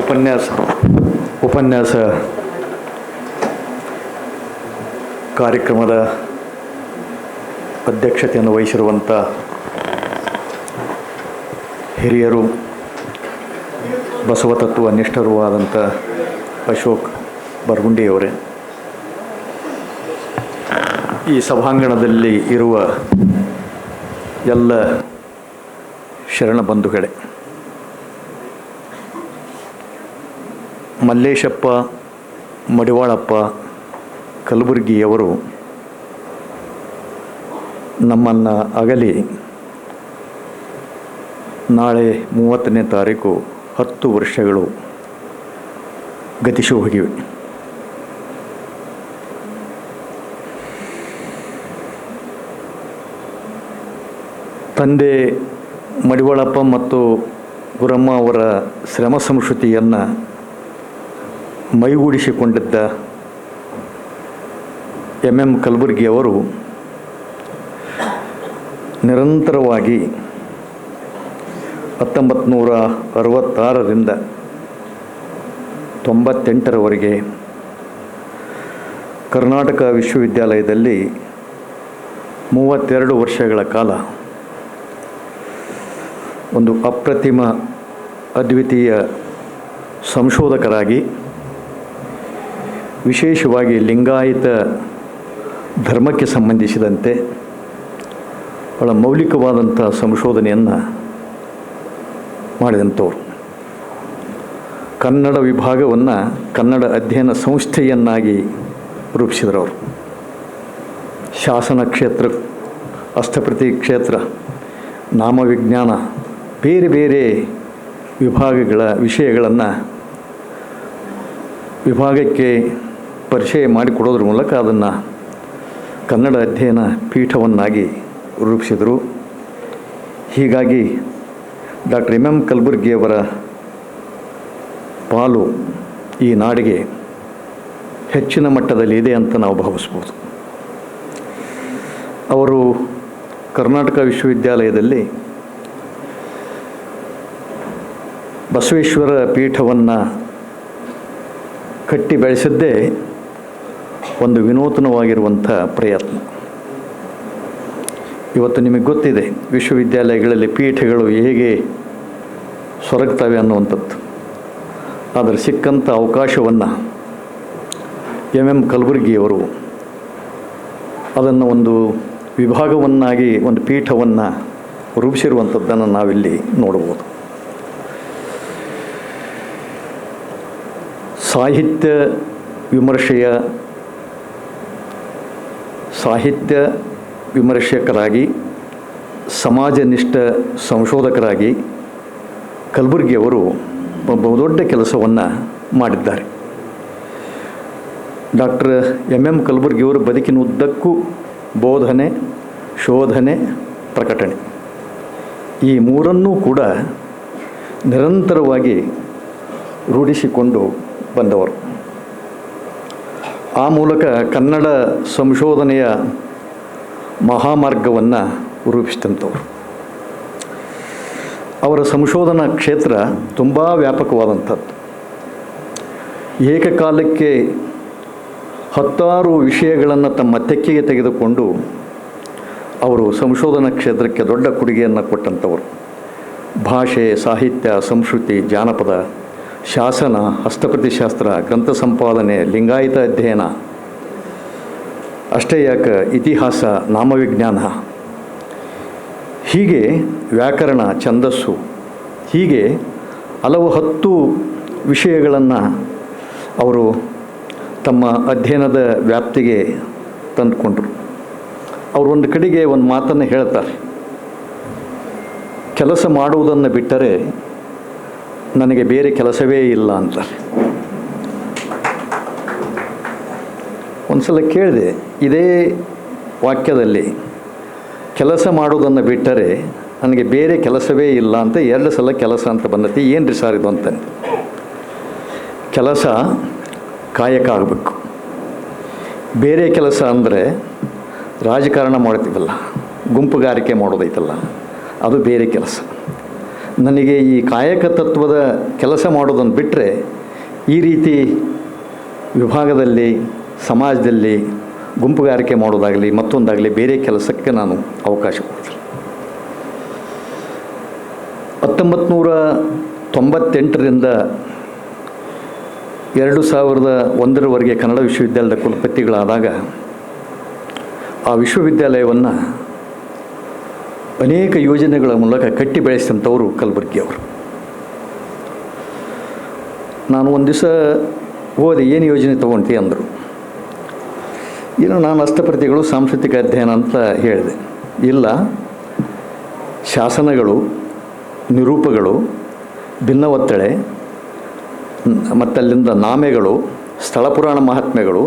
ಉಪನ್ಯಾಸ ಉಪನ್ಯಾಸ ಕಾರ್ಯಕ್ರಮದ ಅಧ್ಯಕ್ಷತೆಯನ್ನು ವಹಿಸಿರುವಂಥ ಹಿರಿಯರು ಬಸವತತ್ವ ನಿಷ್ಠರೂ ಆದಂಥ ಅಶೋಕ್ ಬರ್ಗುಂಡಿಯವರೇ ಈ ಸಭಾಂಗಣದಲ್ಲಿ ಇರುವ ಎಲ್ಲ ಶರಣ ಬಂಧುಗಳೇ ಮಲ್ಲೇಶಪ್ಪ, ಮಡಿವಾಳಪ್ಪ, ಕಲಬುರಗಿಯವರು ನಮ್ಮನ್ನು ಅಗಲಿ ನಾಳೆ ಮೂವತ್ತನೇ ತಾರೀಕು ಹತ್ತು ವರ್ಷಗಳು ಗತಿಸಿ ಹೋಗಿವೆ. ತಂದೆ ಮಡಿವಾಳಪ್ಪ ಮತ್ತು ಗುರಮ್ಮ ಅವರ ಶ್ರಮ ಸಂಸ್ಕೃತಿಯನ್ನು ಮೈಗೂಡಿಸಿಕೊಂಡಿದ್ದ ಎಂ ಎಂ ಕಲಬುರ್ಗಿಯವರು ನಿರಂತರವಾಗಿ ಹತ್ತೊಂಬತ್ತು ನೂರ ಅರವತ್ತಾರರಿಂದ ತೊಂಬತ್ತೆಂಟರವರೆಗೆ ಕರ್ನಾಟಕ ವಿಶ್ವವಿದ್ಯಾಲಯದಲ್ಲಿ ಮೂವತ್ತೆರಡು ವರ್ಷಗಳ ಕಾಲ ಒಂದು ಅಪ್ರತಿಮ ಅದ್ವಿತೀಯ ಸಂಶೋಧಕರಾಗಿ ವಿಶೇಷವಾಗಿ ಲಿಂಗಾಯತ ಧರ್ಮಕ್ಕೆ ಸಂಬಂಧಿಸಿದಂತೆ ಬಹಳ ಮೌಲಿಕವಾದಂಥ ಸಂಶೋಧನೆಯನ್ನು ಮಾಡಿದಂಥವ್ರು. ಕನ್ನಡ ವಿಭಾಗವನ್ನು ಕನ್ನಡ ಅಧ್ಯಯನ ಸಂಸ್ಥೆಯನ್ನಾಗಿ ರೂಪಿಸಿದ್ರವರು. ಶಾಸನ ಕ್ಷೇತ್ರ ಹಸ್ತಪ್ರತಿ ಕ್ಷೇತ್ರ, ನಾಮವಿಜ್ಞಾನ, ಬೇರೆ ಬೇರೆ ವಿಭಾಗಗಳ ವಿಷಯಗಳನ್ನು ವಿಭಾಗಕ್ಕೆ ಪರಿಚಯ ಮಾಡಿಕೊಡೋದ್ರ ಮೂಲಕ ಅದನ್ನು ಕನ್ನಡ ಅಧ್ಯಯನ ಪೀಠವನ್ನಾಗಿ ರೂಪಿಸಿದರು. ಹೀಗಾಗಿ ಡಾಕ್ಟರ್ ಎಂ ಎಂ ಕಲಬುರ್ಗಿಯವರ ಪಾಲು ಈ ನಾಡಿಗೆ ಹೆಚ್ಚಿನ ಮಟ್ಟದಲ್ಲಿ ಇದೆ ಅಂತ ನಾವು ಭಾವಿಸ್ಬೋದು. ಅವರು ಕರ್ನಾಟಕ ವಿಶ್ವವಿದ್ಯಾಲಯದಲ್ಲಿ ಬಸವೇಶ್ವರ ಪೀಠವನ್ನು ಕಟ್ಟಿ ಬೆಳೆಸಿದ್ದೇ ಒಂದು ವಿನೂತನವಾಗಿರುವಂಥ ಪ್ರಯತ್ನ. ಇವತ್ತು ನಿಮಗೆ ಗೊತ್ತಿದೆ, ವಿಶ್ವವಿದ್ಯಾಲಯಗಳಲ್ಲಿ ಪೀಠಗಳು ಹೇಗೆ ಸೊರಗ್ತವೆ ಅನ್ನುವಂಥದ್ದು. ಆದರೆ ಸಿಕ್ಕಂಥ ಅವಕಾಶವನ್ನು ಎಂ ಎಂ ಕಲಬುರ್ಗಿಯವರು ಅದನ್ನು ಒಂದು ವಿಭಾಗವನ್ನಾಗಿ, ಒಂದು ಪೀಠವನ್ನು ರೂಪಿಸಿರುವಂಥದ್ದನ್ನು ನಾವಿಲ್ಲಿ ನೋಡ್ಬೋದು ಸಾಹಿತ್ಯ ವಿಮರ್ಶೆಯ ಸಾಹಿತ್ಯ ವಿಮರ್ಶಕರಾಗಿ, ಸಮಾಜನಿಷ್ಠ ಸಂಶೋಧಕರಾಗಿ ಕಲಬುರ್ಗಿಯವರು ಬಹುದೊಡ್ಡ ಕೆಲಸವನ್ನು ಮಾಡಿದ್ದಾರೆ. ಡಾಕ್ಟರ್ ಎಂ ಎಂ ಕಲಬುರ್ಗಿಯವರು ಬದುಕಿನ ಉದ್ದಕ್ಕೂ ಬೋಧನೆ, ಶೋಧನೆ, ಪ್ರಕಟಣೆ. ಈ ಮೂರನ್ನೂ ಕೂಡ ನಿರಂತರವಾಗಿ ರೂಢಿಸಿಕೊಂಡು ಬಂದವರು. ಆ ಮೂಲಕ ಕನ್ನಡ ಸಂಶೋಧನೆಯ ಮಹಾಮಾರ್ಗವನ್ನು ರೂಪಿಸಿದಂಥವ್ರು. ಅವರ ಸಂಶೋಧನಾ ಕ್ಷೇತ್ರ ತುಂಬ ವ್ಯಾಪಕವಾದಂಥದ್ದು. ಏಕಕಾಲಕ್ಕೆ ಹತ್ತಾರು ವಿಷಯಗಳನ್ನು ತಮ್ಮ ತೆಕ್ಕೆಗೆ ತೆಗೆದುಕೊಂಡು ಅವರು ಸಂಶೋಧನಾ ಕ್ಷೇತ್ರಕ್ಕೆ ದೊಡ್ಡ ಕೊಡುಗೆಯನ್ನು ಕೊಟ್ಟಂಥವರು. ಭಾಷೆ, ಸಾಹಿತ್ಯ, ಸಂಸ್ಕೃತಿ, ಜಾನಪದ ಶಾಸನ ಹಸ್ತಪ್ರತಿಶಾಸ್ತ್ರ ಗ್ರಂಥ ಸಂಪಾದನೆ, ಲಿಂಗಾಯತ ಅಧ್ಯಯನ. ಅಷ್ಟೇ ಯಾಕೆ ಇತಿಹಾಸ, ನಾಮವಿಜ್ಞಾನ. ಹೀಗೆ ವ್ಯಾಕರಣ, ಛಂದಸ್ಸು. ಹೀಗೆ ಹಲವು ಹತ್ತು ವಿಷಯಗಳನ್ನು ಅವರು ತಮ್ಮ ಅಧ್ಯಯನದ ವ್ಯಾಪ್ತಿಗೆ ತಂದುಕೊಂಡ್ರು. ಅವರು ಒಂದು ಕಡೆಗೆ ಒಂದು ಮಾತನ್ನು ಹೇಳ್ತಾರೆ. ಕೆಲಸ ಮಾಡುವುದನ್ನು ಬಿಟ್ಟರೆ ನನಗೆ ಬೇರೆ ಕೆಲಸವೇ ಇಲ್ಲ ಅಂತಾರೆ ಒಂದು ಸಲ ಕೇಳಿದೆ, ಇದೇ ವಾಕ್ಯದಲ್ಲಿ, ಕೆಲಸ ಮಾಡೋದನ್ನು ಬಿಟ್ಟರೆ ನನಗೆ ಬೇರೆ ಕೆಲಸವೇ ಇಲ್ಲ ಅಂತ, ಎರಡು ಸಲ ಕೆಲಸ ಅಂತ ಬಂದತಿ ಏನು ರೀ ಸರ್ ಇದು ಅಂತ. ಕೆಲಸ ಕಾಯಕ ಆಗಬೇಕು. ಬೇರೆ ಕೆಲಸ ಅಂದರೆ ರಾಜಕಾರಣ ಮಾಡ್ತೀವಲ್ಲ, ಗುಂಪುಗಾರಿಕೆ ಮಾಡೋದೈತಲ್ಲ, ಅದು ಬೇರೆ ಕೆಲಸ. ನನಗೆ ಈ ಕಾಯಕ ತತ್ವದ ಕೆಲಸ ಮಾಡೋದನ್ನು ಬಿಟ್ಟರೆ ಈ ರೀತಿ ವಿಭಾಗದಲ್ಲಿ, ಸಮಾಜದಲ್ಲಿ ಗುಂಪುಗಾರಿಕೆ ಮಾಡೋದಾಗಲಿ, ಮತ್ತೊಂದಾಗಲಿ ಬೇರೆ ಕೆಲಸಕ್ಕೆ ನಾನು ಅವಕಾಶ ಕೊಡ್ತೀನಿ. ಹತ್ತೊಂಬತ್ತು ನೂರ ತೊಂಬತ್ತೆಂಟರಿಂದ ಎರಡು ಸಾವಿರದ ಒಂದರವರೆಗೆ ಕನ್ನಡ ವಿಶ್ವವಿದ್ಯಾಲಯದ ಕುಲಪತಿಗಳಾದಾಗ ಆ ವಿಶ್ವವಿದ್ಯಾಲಯವನ್ನು ಅನೇಕ ಯೋಜನೆಗಳ ಮೂಲಕ ಕಟ್ಟಿ ಬೆಳೆಸಿದಂಥವರು ಕಲಬುರ್ಗಿಯವರು ನಾನು ಒಂದು ದಿವಸ ಹೋದೆ, ಏನು ಯೋಜನೆ ತೊಗೊಂತಿ ಅಂದರು. ಏನು ನಾನು ಹಸ್ತಪ್ರತಿಗಳು, ಸಾಂಸ್ಕೃತಿಕ ಅಧ್ಯಯನ ಅಂತ ಹೇಳಿದೆ. ಇಲ್ಲ. ಶಾಸನಗಳು, ನಿರೂಪಗಳು ಭಿನ್ನವತ್ತಳೆ ಮತ್ತು ಅಲ್ಲಿಂದ ನಾಮೆಗಳು, ಸ್ಥಳ ಪುರಾಣ ಮಹಾತ್ಮೆಗಳು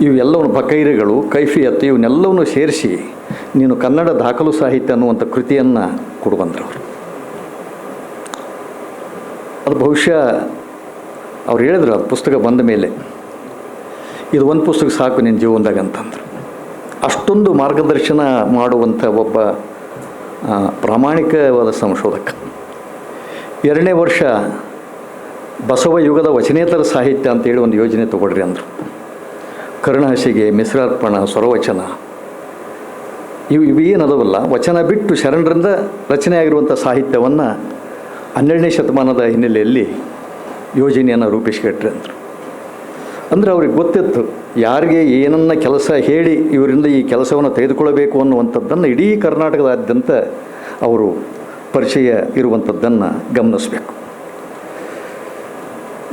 ಇವೆಲ್ಲವನ್ನು ಬಕೈರಿಗಳು, ಕೈಫಿಯತ್ತು, ಇವನ್ನೆಲ್ಲವನ್ನು ಸೇರಿಸಿ ನೀನು ಕನ್ನಡ ದಾಖಲು ಸಾಹಿತ್ಯ ಅನ್ನುವಂಥ ಕೃತಿಯನ್ನು ಕೊಡುವಂದ್ರು ಅವರು ಅದು ಬಹುಶಃ ಅವ್ರು ಹೇಳಿದ್ರು ಅದು ಪುಸ್ತಕ ಬಂದ ಮೇಲೆ, ಇದು ಒಂದು ಪುಸ್ತಕ ಸಾಕು ನಿನ್ನ ಜೀವನದಾಗ ಅಂತಂದ್ರು. ಅಷ್ಟೊಂದು ಮಾರ್ಗದರ್ಶನ ಮಾಡುವಂಥ ಒಬ್ಬ ಪ್ರಾಮಾಣಿಕವಾದ ಸಂಶೋಧಕ. ಎರಡನೇ ವರ್ಷ ಬಸವ ಯುಗದ ವಚನೇತರ ಸಾಹಿತ್ಯ ಅಂತೇಳಿ ಒಂದು ಯೋಜನೆ ತಗೊಳ್ರಿ ಅಂದರು. ಕರುಣಹಸಿಗೆ ಮಿಶ್ರಾರ್ಪಣ, ಸ್ವರವಚನ ಇವು ಇವು ಏನದವಲ್ಲ, ವಚನ ಬಿಟ್ಟು ಶರಣರಿಂದ ರಚನೆಯಾಗಿರುವಂಥ ಸಾಹಿತ್ಯವನ್ನು ಹನ್ನೆರಡನೇ ಶತಮಾನದ ಹಿನ್ನೆಲೆಯಲ್ಲಿ ಯೋಜನೆಯನ್ನು ರೂಪಿಸಿಕೊಟ್ರೆ ಅಂದರು. ಅಂದರೆ ಅವ್ರಿಗೆ ಗೊತ್ತಿತ್ತು, ಯಾರಿಗೆ ಏನನ್ನ ಕೆಲಸ ಹೇಳಿ ಇವರಿಂದ ಈ ಕೆಲಸವನ್ನು ತೆಗೆದುಕೊಳ್ಳಬೇಕು ಅನ್ನುವಂಥದ್ದನ್ನು ಇಡೀ ಕರ್ನಾಟಕದಾದ್ಯಂತ ಅವರು ಪರಿಚಯ ಇರುವಂಥದ್ದನ್ನು ಗಮನಿಸಬೇಕು.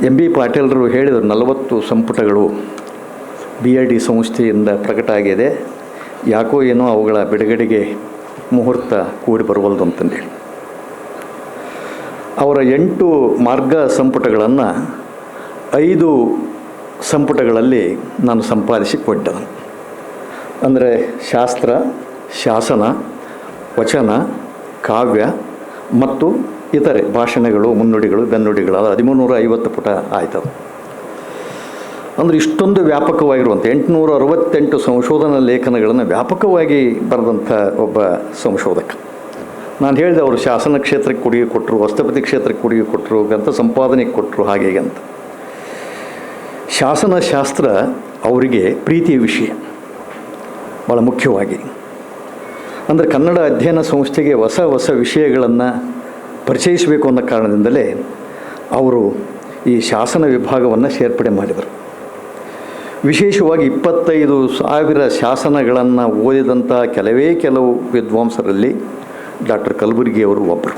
ಎಂ ಬಿ ಪಾಟೀಲರು ಹೇಳಿದರು ನಲವತ್ತು ಸಂಪುಟಗಳು ಬಿ ಎ ಡಿ ಸಂಸ್ಥೆಯಿಂದ ಪ್ರಕಟ ಆಗಿದೆ ಯಾಕೋ ಏನೋ ಅವುಗಳ ಬಿಡುಗಡೆಗೆ ಮುಹೂರ್ತ ಕೂಡಿ ಬರುವಲ್ದು ಅಂತಂದೇಳಿ ಅವರ ಎಂಟು ಮಾರ್ಗ ಸಂಪುಟಗಳನ್ನು ಐದು ಸಂಪುಟಗಳಲ್ಲಿ ನಾನು ಸಂಪಾದಿಸಿ ಕೊಟ್ಟೆ ಅಂದರೆ ಶಾಸ್ತ್ರ, ಶಾಸನ, ವಚನ, ಕಾವ್ಯ ಮತ್ತು ಇತರೆ ಭಾಷಣಗಳು, ಮುನ್ನುಡಿಗಳು, ಬೆನ್ನುಡಿಗಳು, ಅದು ಹದಿಮೂರು ಐವತ್ತು ಪುಟ ಆಯ್ತದು. ಅಂದರೆ ಇಷ್ಟೊಂದು ವ್ಯಾಪಕವಾಗಿರುವಂಥ ಎಂಟುನೂರ ಅರವತ್ತೆಂಟು ಸಂಶೋಧನಾ ಲೇಖನಗಳನ್ನು ವ್ಯಾಪಕವಾಗಿ ಬರೆದಂಥ ಒಬ್ಬ ಸಂಶೋಧಕ. ನಾನು ಹೇಳಿದೆ ಅವರು ಶಾಸನ ಕ್ಷೇತ್ರಕ್ಕೆ ಕೊಡುಗೆ ಕೊಟ್ಟರು ವಸ್ತುಪತಿ ಕ್ಷೇತ್ರಕ್ಕೆ ಕೊಡುಗೆ ಕೊಟ್ಟರು ಗ್ರಂಥ ಸಂಪಾದನೆಗೆ ಕೊಟ್ಟರು ಹಾಗೆ ಅಂತ. ಶಾಸನ ಶಾಸ್ತ್ರ ಅವರಿಗೆ ಪ್ರೀತಿಯ ವಿಷಯ ಭಾಳ ಮುಖ್ಯವಾಗಿ. ಅಂದರೆ ಕನ್ನಡ ಅಧ್ಯಯನ ಸಂಸ್ಥೆಗೆ ಹೊಸ ಹೊಸ ವಿಷಯಗಳನ್ನು ಪರಿಚಯಿಸಬೇಕು ಅನ್ನೋ ಕಾರಣದಿಂದಲೇ ಅವರು ಈ ಶಾಸನ ವಿಭಾಗವನ್ನು ಸೇರ್ಪಡೆ ಮಾಡಿದರು. ವಿಶೇಷವಾಗಿ ಇಪ್ಪತ್ತೈದು ಸಾವಿರ ಶಾಸನಗಳನ್ನು ಓದಿದಂಥ ಕೆಲವೇ ಕೆಲವು ವಿದ್ವಾಂಸರಲ್ಲಿ ಡಾಕ್ಟರ್ ಕಲಬುರ್ಗಿಯವರು ಒಬ್ಬರು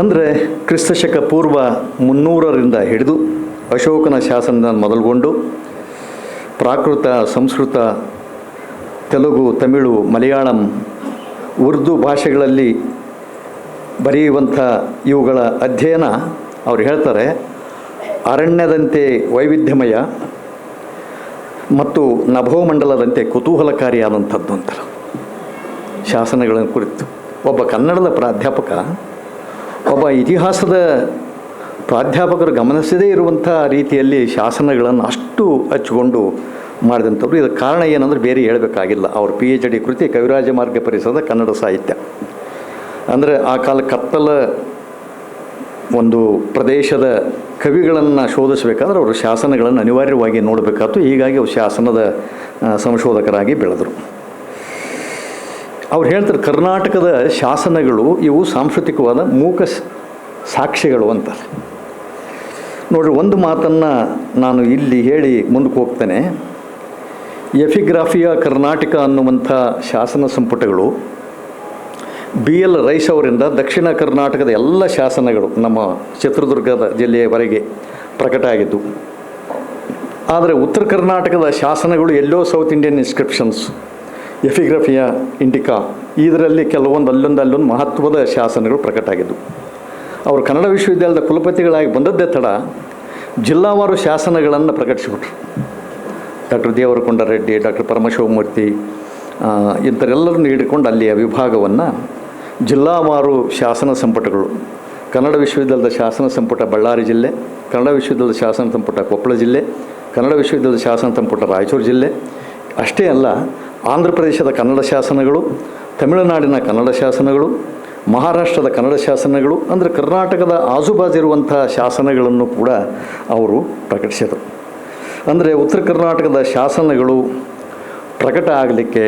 ಅಂದರೆ ಕ್ರಿಸ್ತಶಕ ಪೂರ್ವ ಮುನ್ನೂರರಿಂದ ಹಿಡಿದು ಅಶೋಕನ ಶಾಸನ ಮೊದಲುಗೊಂಡು ಪ್ರಾಕೃತ, ಸಂಸ್ಕೃತ, ತೆಲುಗು, ತಮಿಳು, ಮಲಯಾಳಂ, ಉರ್ದು ಭಾಷೆಗಳಲ್ಲಿ ಬರೆಯುವಂಥ ಇವುಗಳ ಅಧ್ಯಯನ ಅವ್ರು ಹೇಳ್ತಾರೆ. ಅರಣ್ಯದಂತೆ ವೈವಿಧ್ಯಮಯ ಮತ್ತು ನಭೋಮಂಡಲದಂತೆ ಕುತೂಹಲಕಾರಿಯಾದಂಥದ್ದು ಅಂತಾರೆ. ಶಾಸನಗಳ ಕುರಿತು ಒಬ್ಬ ಕನ್ನಡದ ಪ್ರಾಧ್ಯಾಪಕ, ಒಬ್ಬ ಇತಿಹಾಸದ ಪ್ರಾಧ್ಯಾಪಕರು ಗಮನಿಸದೇ ಇರುವಂಥ ರೀತಿಯಲ್ಲಿ ಶಾಸನಗಳನ್ನು ಅಷ್ಟು ಹಚ್ಚಿಕೊಂಡು ಮಾಡಿದಂಥವ್ರು. ಇದಕ್ಕೆ ಕಾರಣ ಏನಂದರೆ ಬೇರೆ ಹೇಳಬೇಕಾಗಿಲ್ಲ. ಅವ್ರ ಪಿ ಎಚ್ ಡಿ ಕೃತಿ ಕವಿರಾಜ ಮಾರ್ಗ ಪರಿಸರದ ಕನ್ನಡ ಸಾಹಿತ್ಯ. ಅಂದರೆ ಆ ಕಾಲ ಕತ್ತಲ ಒಂದು ಪ್ರದೇಶದ ಕವಿಗಳನ್ನು ಶೋಧಿಸಬೇಕಾದ್ರೆ ಅವರು ಶಾಸನಗಳನ್ನು ಅನಿವಾರ್ಯವಾಗಿ ನೋಡಬೇಕಾಯ್ತು. ಹೀಗಾಗಿ ಅವರು ಶಾಸನದ ಸಂಶೋಧಕರಾಗಿ ಬೆಳೆದರು. ಅವ್ರು ಹೇಳ್ತಾರೆ, ಕರ್ನಾಟಕದ ಶಾಸನಗಳು ಇವು ಸಾಂಸ್ಕೃತಿಕವಾದ ಮೂಕ ಸ್- ಸಾಕ್ಷ್ಯಗಳು ಅಂತಾರೆ. ನೋಡಿರಿ, ಒಂದು ಮಾತನ್ನು ನಾನು ಇಲ್ಲಿ ಹೇಳಿ ಮುಂದಕ್ಕೆ ಹೋಗ್ತೇನೆ. ಎಫಿಗ್ರಾಫಿಯಾ ಕರ್ನಾಟಕ ಅನ್ನುವಂಥ ಶಾಸನ ಸಂಪುಟಗಳು ಬಿ ಎಲ್ ರೈಸ್ ಅವರಿಂದ ದಕ್ಷಿಣ ಕರ್ನಾಟಕದ ಎಲ್ಲ ಶಾಸನಗಳು ನಮ್ಮ ಚಿತ್ರದುರ್ಗದ ಜಿಲ್ಲೆಯವರೆಗೆ ಪ್ರಕಟ ಆಗಿದ್ದು, ಆದರೆ ಉತ್ತರ ಕರ್ನಾಟಕದ ಶಾಸನಗಳು ಎಲ್ಲೋ South Indian Inscriptions Epigraphia Indica ಇದರಲ್ಲಿ ಕೆಲವೊಂದು ಅಲ್ಲೊಂದು ಅಲ್ಲೊಂದು ಮಹತ್ವದ ಶಾಸನಗಳು ಪ್ರಕಟ ಆಗಿದ್ದು. ಅವರು ಕನ್ನಡ ವಿಶ್ವವಿದ್ಯಾಲಯದ ಕುಲಪತಿಗಳಾಗಿ ಬಂದದ್ದೇ ತಡ ಜಿಲ್ಲಾವಾರು ಶಾಸನಗಳನ್ನು ಪ್ರಕಟಿಸಿಬಿಟ್ರು ಡಾಕ್ಟರ್ ದೇವರಕೊಂಡ ರೆಡ್ಡಿ, ಡಾಕ್ಟರ್ ಪರಮಶಿವಮೂರ್ತಿ ಇಂಥರೆಲ್ಲರನ್ನು ಹಿಡ್ಕೊಂಡು ಅಲ್ಲಿಯ ವಿಭಾಗವನ್ನು ಜಿಲ್ಲಾವಾರು ಶಾಸನ ಸಂಪುಟಗಳು. ಕನ್ನಡ ವಿಶ್ವವಿದ್ಯಾಲಯದ ಶಾಸನ ಸಂಪುಟ ಬಳ್ಳಾರಿ ಜಿಲ್ಲೆ, ಕನ್ನಡ ವಿಶ್ವವಿದ್ಯಾಲಯದ ಶಾಸನ ಸಂಪುಟ ಕೊಪ್ಪಳ ಜಿಲ್ಲೆ, ಕನ್ನಡ ವಿಶ್ವವಿದ್ಯಾಲಯದ ಶಾಸನ ಸಂಪುಟ ರಾಯಚೂರು ಜಿಲ್ಲೆ. ಅಷ್ಟೇ ಅಲ್ಲ, ಆಂಧ್ರ ಪ್ರದೇಶದ ಕನ್ನಡ ಶಾಸನಗಳು, ತಮಿಳುನಾಡಿನ ಕನ್ನಡ ಶಾಸನಗಳು, ಮಹಾರಾಷ್ಟ್ರದ ಕನ್ನಡ ಶಾಸನಗಳು, ಅಂದರೆ ಕರ್ನಾಟಕದ ಆಜುಬಾಜು ಇರುವಂಥ ಶಾಸನಗಳನ್ನು ಕೂಡ ಅವರು ಪ್ರಕಟಿಸಿದರು. ಅಂದರೆ ಉತ್ತರ ಕರ್ನಾಟಕದ ಶಾಸನಗಳು ಪ್ರಕಟ ಆಗಲಿಕ್ಕೆ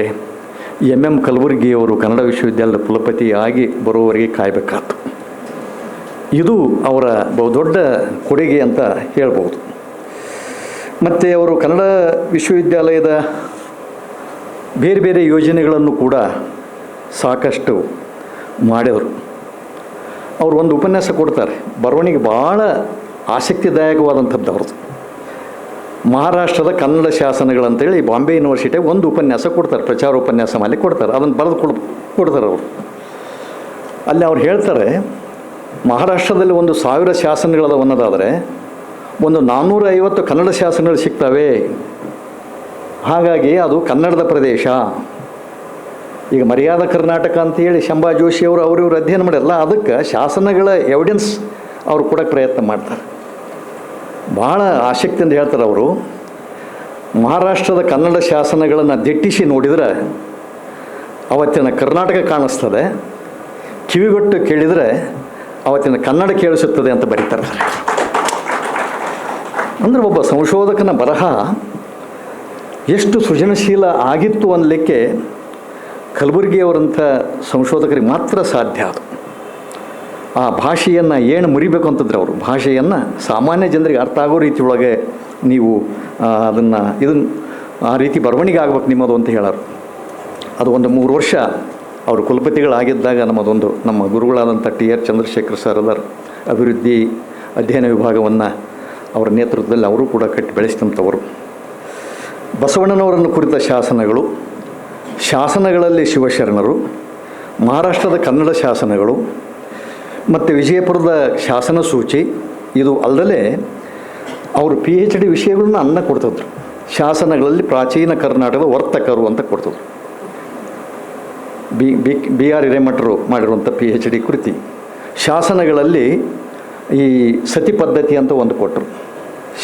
ಎಂ ಎಂ ಕಲಬುರ್ಗಿಯವರು ಕನ್ನಡ ವಿಶ್ವವಿದ್ಯಾಲಯದ ಕುಲಪತಿ ಆಗಿ ಬರುವವರೆಗೆ ಕಾಯಬೇಕಾಯ್ತು ಇದು ಅವರ ಬಹುದೊಡ್ಡ ಕೊಡುಗೆ ಅಂತ ಹೇಳ್ಬೋದು ಮತ್ತು ಅವರು ಕನ್ನಡ ವಿಶ್ವವಿದ್ಯಾಲಯದ ಬೇರೆ ಬೇರೆ ಯೋಜನೆಗಳನ್ನು ಕೂಡ ಸಾಕಷ್ಟು ಮಾಡಿದರು. ಅವರು ಒಂದು ಉಪನ್ಯಾಸ ಕೊಡ್ತಾರೆ. ಬರವಣಿಗೆ ಭಾಳ ಆಸಕ್ತಿದಾಯಕವಾದಂಥದ್ದು ಅವ್ರದ್ದು. ಮಹಾರಾಷ್ಟ್ರದ ಕನ್ನಡ ಶಾಸನಗಳಂತೇಳಿ ಬಾಂಬೆ ಯೂನಿವರ್ಸಿಟಿ ಒಂದು ಉಪನ್ಯಾಸ ಕೊಡ್ತಾರೆ, ಪ್ರಚಾರ ಉಪನ್ಯಾಸ ಮಾಡಿ ಕೊಡ್ತಾರೆ, ಅದನ್ನು ಬರೆದು ಕೊಡ್, ಕೊಡ್ತಾರೆ ಅವರು. ಅಲ್ಲಿ ಅವ್ರು ಹೇಳ್ತಾರೆ, ಮಹಾರಾಷ್ಟ್ರದಲ್ಲಿ ಒಂದು ಸಾವಿರ ಶಾಸನಗಳದ ಅನ್ನೋದಾದರೆ ಒಂದು ನಾನ್ನೂರ ಐವತ್ತು ಕನ್ನಡ ಶಾಸನಗಳು ಸಿಗ್ತವೆ. ಹಾಗಾಗಿ ಅದು ಕನ್ನಡದ ಪ್ರದೇಶ. ಈಗ ಮರ್ಯಾದ ಕರ್ನಾಟಕ ಅಂತೇಳಿ ಶಂಭಾ ಜೋಶಿ ಅವರು ಅವರು ಇವರು ಅಧ್ಯಯನ ಮಾಡಿರಲ್ಲ ಅದಕ್ಕೆ ಶಾಸನಗಳ ಎವಿಡೆನ್ಸ್ ಅವ್ರು ಕೊಡೋಕ್ಕೆ ಪ್ರಯತ್ನ ಮಾಡ್ತಾರೆ. ಭಾಳ ಆಸಕ್ತಿಯಿಂದ ಹೇಳ್ತಾರೆ ಅವರು, ಮಹಾರಾಷ್ಟ್ರದ ಕನ್ನಡ ಶಾಸನಗಳನ್ನು ದಿಟ್ಟಿಸಿ ನೋಡಿದರೆ ಅವತ್ತಿನ ಕರ್ನಾಟಕ ಕಾಣಿಸ್ತದೆ, ಕಿವಿಗೊಟ್ಟು ಕೇಳಿದರೆ ಅವತ್ತಿನ ಕನ್ನಡ ಕೇಳಿಸುತ್ತದೆ ಅಂತ ಬರೀತಾರೆ. ಅಂದರೆ ಒಬ್ಬ ಸಂಶೋಧಕನ ಬರಹ ಎಷ್ಟು ಸೃಜನಶೀಲ ಆಗಿತ್ತು ಅನ್ನಲಿಕ್ಕೆ ಕಲಬುರಗಿಯವರಂಥ ಸಂಶೋಧಕರಿಗೆ ಮಾತ್ರ ಸಾಧ್ಯ ಅದು. ಆ ಭಾಷೆಯನ್ನು ಏನು ಮುರಿಬೇಕು ಅಂತಂದ್ರೆ ಅವರು. ಭಾಷೆಯನ್ನು ಸಾಮಾನ್ಯ ಜನರಿಗೆ ಅರ್ಥ ಆಗೋ ರೀತಿ ಒಳಗೆ ನೀವು ಅದನ್ನು ಇದನ್ನು ಆ ರೀತಿ ಬರವಣಿಗೆ ಆಗ್ಬೇಕು ನಿಮ್ಮದು ಅಂತ ಹೇಳೋರು. ಅದು ಒಂದು ಮೂರು ವರ್ಷ ಅವರು ಕುಲಪತಿಗಳಾಗಿದ್ದಾಗ ನಮ್ಮದೊಂದು, ನಮ್ಮ ಗುರುಗಳಾದಂಥ ಟಿ ಆರ್ ಚಂದ್ರಶೇಖರ್ ಸರ್ ಅದರ ಅಭಿವೃದ್ಧಿ ಅಧ್ಯಯನ ವಿಭಾಗವನ್ನು ಅವರ ನೇತೃತ್ವದಲ್ಲಿ ಅವರು ಕೂಡ ಕಟ್ಟಿ ಬೆಳೆಸಿದಂಥವರು. ಬಸವಣ್ಣನವರನ್ನು ಕುರಿತ ಶಾಸನಗಳು, ಶಾಸನಗಳಲ್ಲಿ ಶಿವಶರಣರು, ಮಹಾರಾಷ್ಟ್ರದ ಕನ್ನಡ ಶಾಸನಗಳು ಮತ್ತು ವಿಜಯಪುರದ ಶಾಸನ ಸೂಚಿ, ಇದು ಅಲ್ಲದೆ ಅವರು ಪಿ ಎಚ್ ಡಿ ವಿಷಯಗಳನ್ನ ಅನ್ನ ಕೊಡ್ತಿದ್ರು. ಶಾಸನಗಳಲ್ಲಿ ಪ್ರಾಚೀನ ಕರ್ನಾಟಕದ ವರ್ತಕರು ಅಂತ ಕೊಡ್ತಿದ್ರು. ಬಿ ಬಿ ಬಿ ಆರ್ ಹಿರೇಮಠರು ಮಾಡಿರುವಂಥ ಪಿ ಎಚ್ ಡಿ ಕೃತಿ. ಶಾಸನಗಳಲ್ಲಿ ಈ ಸತಿ ಪದ್ಧತಿ ಅಂತ ಒಂದು ಕೊಟ್ಟರು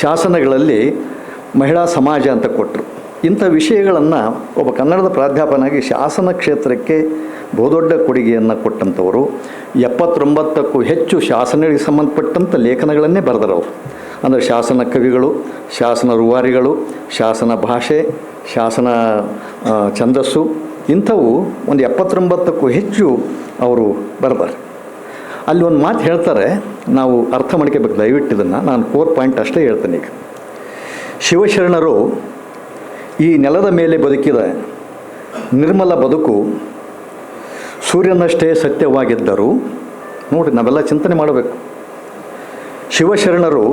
ಶಾಸನಗಳಲ್ಲಿ ಮಹಿಳಾ ಸಮಾಜ ಅಂತ ಕೊಟ್ಟರು ಇಂಥ ವಿಷಯಗಳನ್ನು ಒಬ್ಬ ಕನ್ನಡದ ಪ್ರಾಧ್ಯಾಪನಾಗಿ ಶಾಸನ ಕ್ಷೇತ್ರಕ್ಕೆ ಬಹುದೊಡ್ಡ ಕೊಡುಗೆಯನ್ನು ಕೊಟ್ಟಂಥವರು, ಎಪ್ಪತ್ತೊಂಬತ್ತಕ್ಕೂ ಹೆಚ್ಚು ಶಾಸನಗಳಿಗೆ ಸಂಬಂಧಪಟ್ಟಂಥ ಲೇಖನಗಳನ್ನೇ ಬರೆದರವರು ಅಂದರೆ ಶಾಸನ ಕವಿಗಳು, ಶಾಸನ ರೂವಾರಿಗಳು, ಶಾಸನ ಭಾಷೆ, ಶಾಸನ ಛಂದಸ್ಸು, ಇಂಥವು ಒಂದು ಎಪ್ಪತ್ತೊಂಬತ್ತಕ್ಕೂ ಹೆಚ್ಚು ಅವರು ಬರೆದಾರೆ ಅಲ್ಲಿ ಒಂದು ಮಾತು ಹೇಳ್ತಾರೆ, ನಾವು ಅರ್ಥ ಮಾಡ್ಕೋಬೇಕು ದಯವಿಟ್ಟು ಇದನ್ನು. ನಾನು ಕೋರ್ ಪಾಯಿಂಟ್ ಅಷ್ಟೇ ಹೇಳ್ತೇನೆ ಈಗ. ಶಿವಶರಣರು ಈ ನೆಲದ ಮೇಲೆ ಬದುಕಿದ ನಿರ್ಮಲ ಬದುಕು ಸೂರ್ಯನಷ್ಟೇ ಸತ್ಯವಾಗಿದ್ದರು ನೋಡಿ ನಾವೆಲ್ಲ ಚಿಂತನೆ ಮಾಡಬೇಕು. ಶಿವಶರಣರು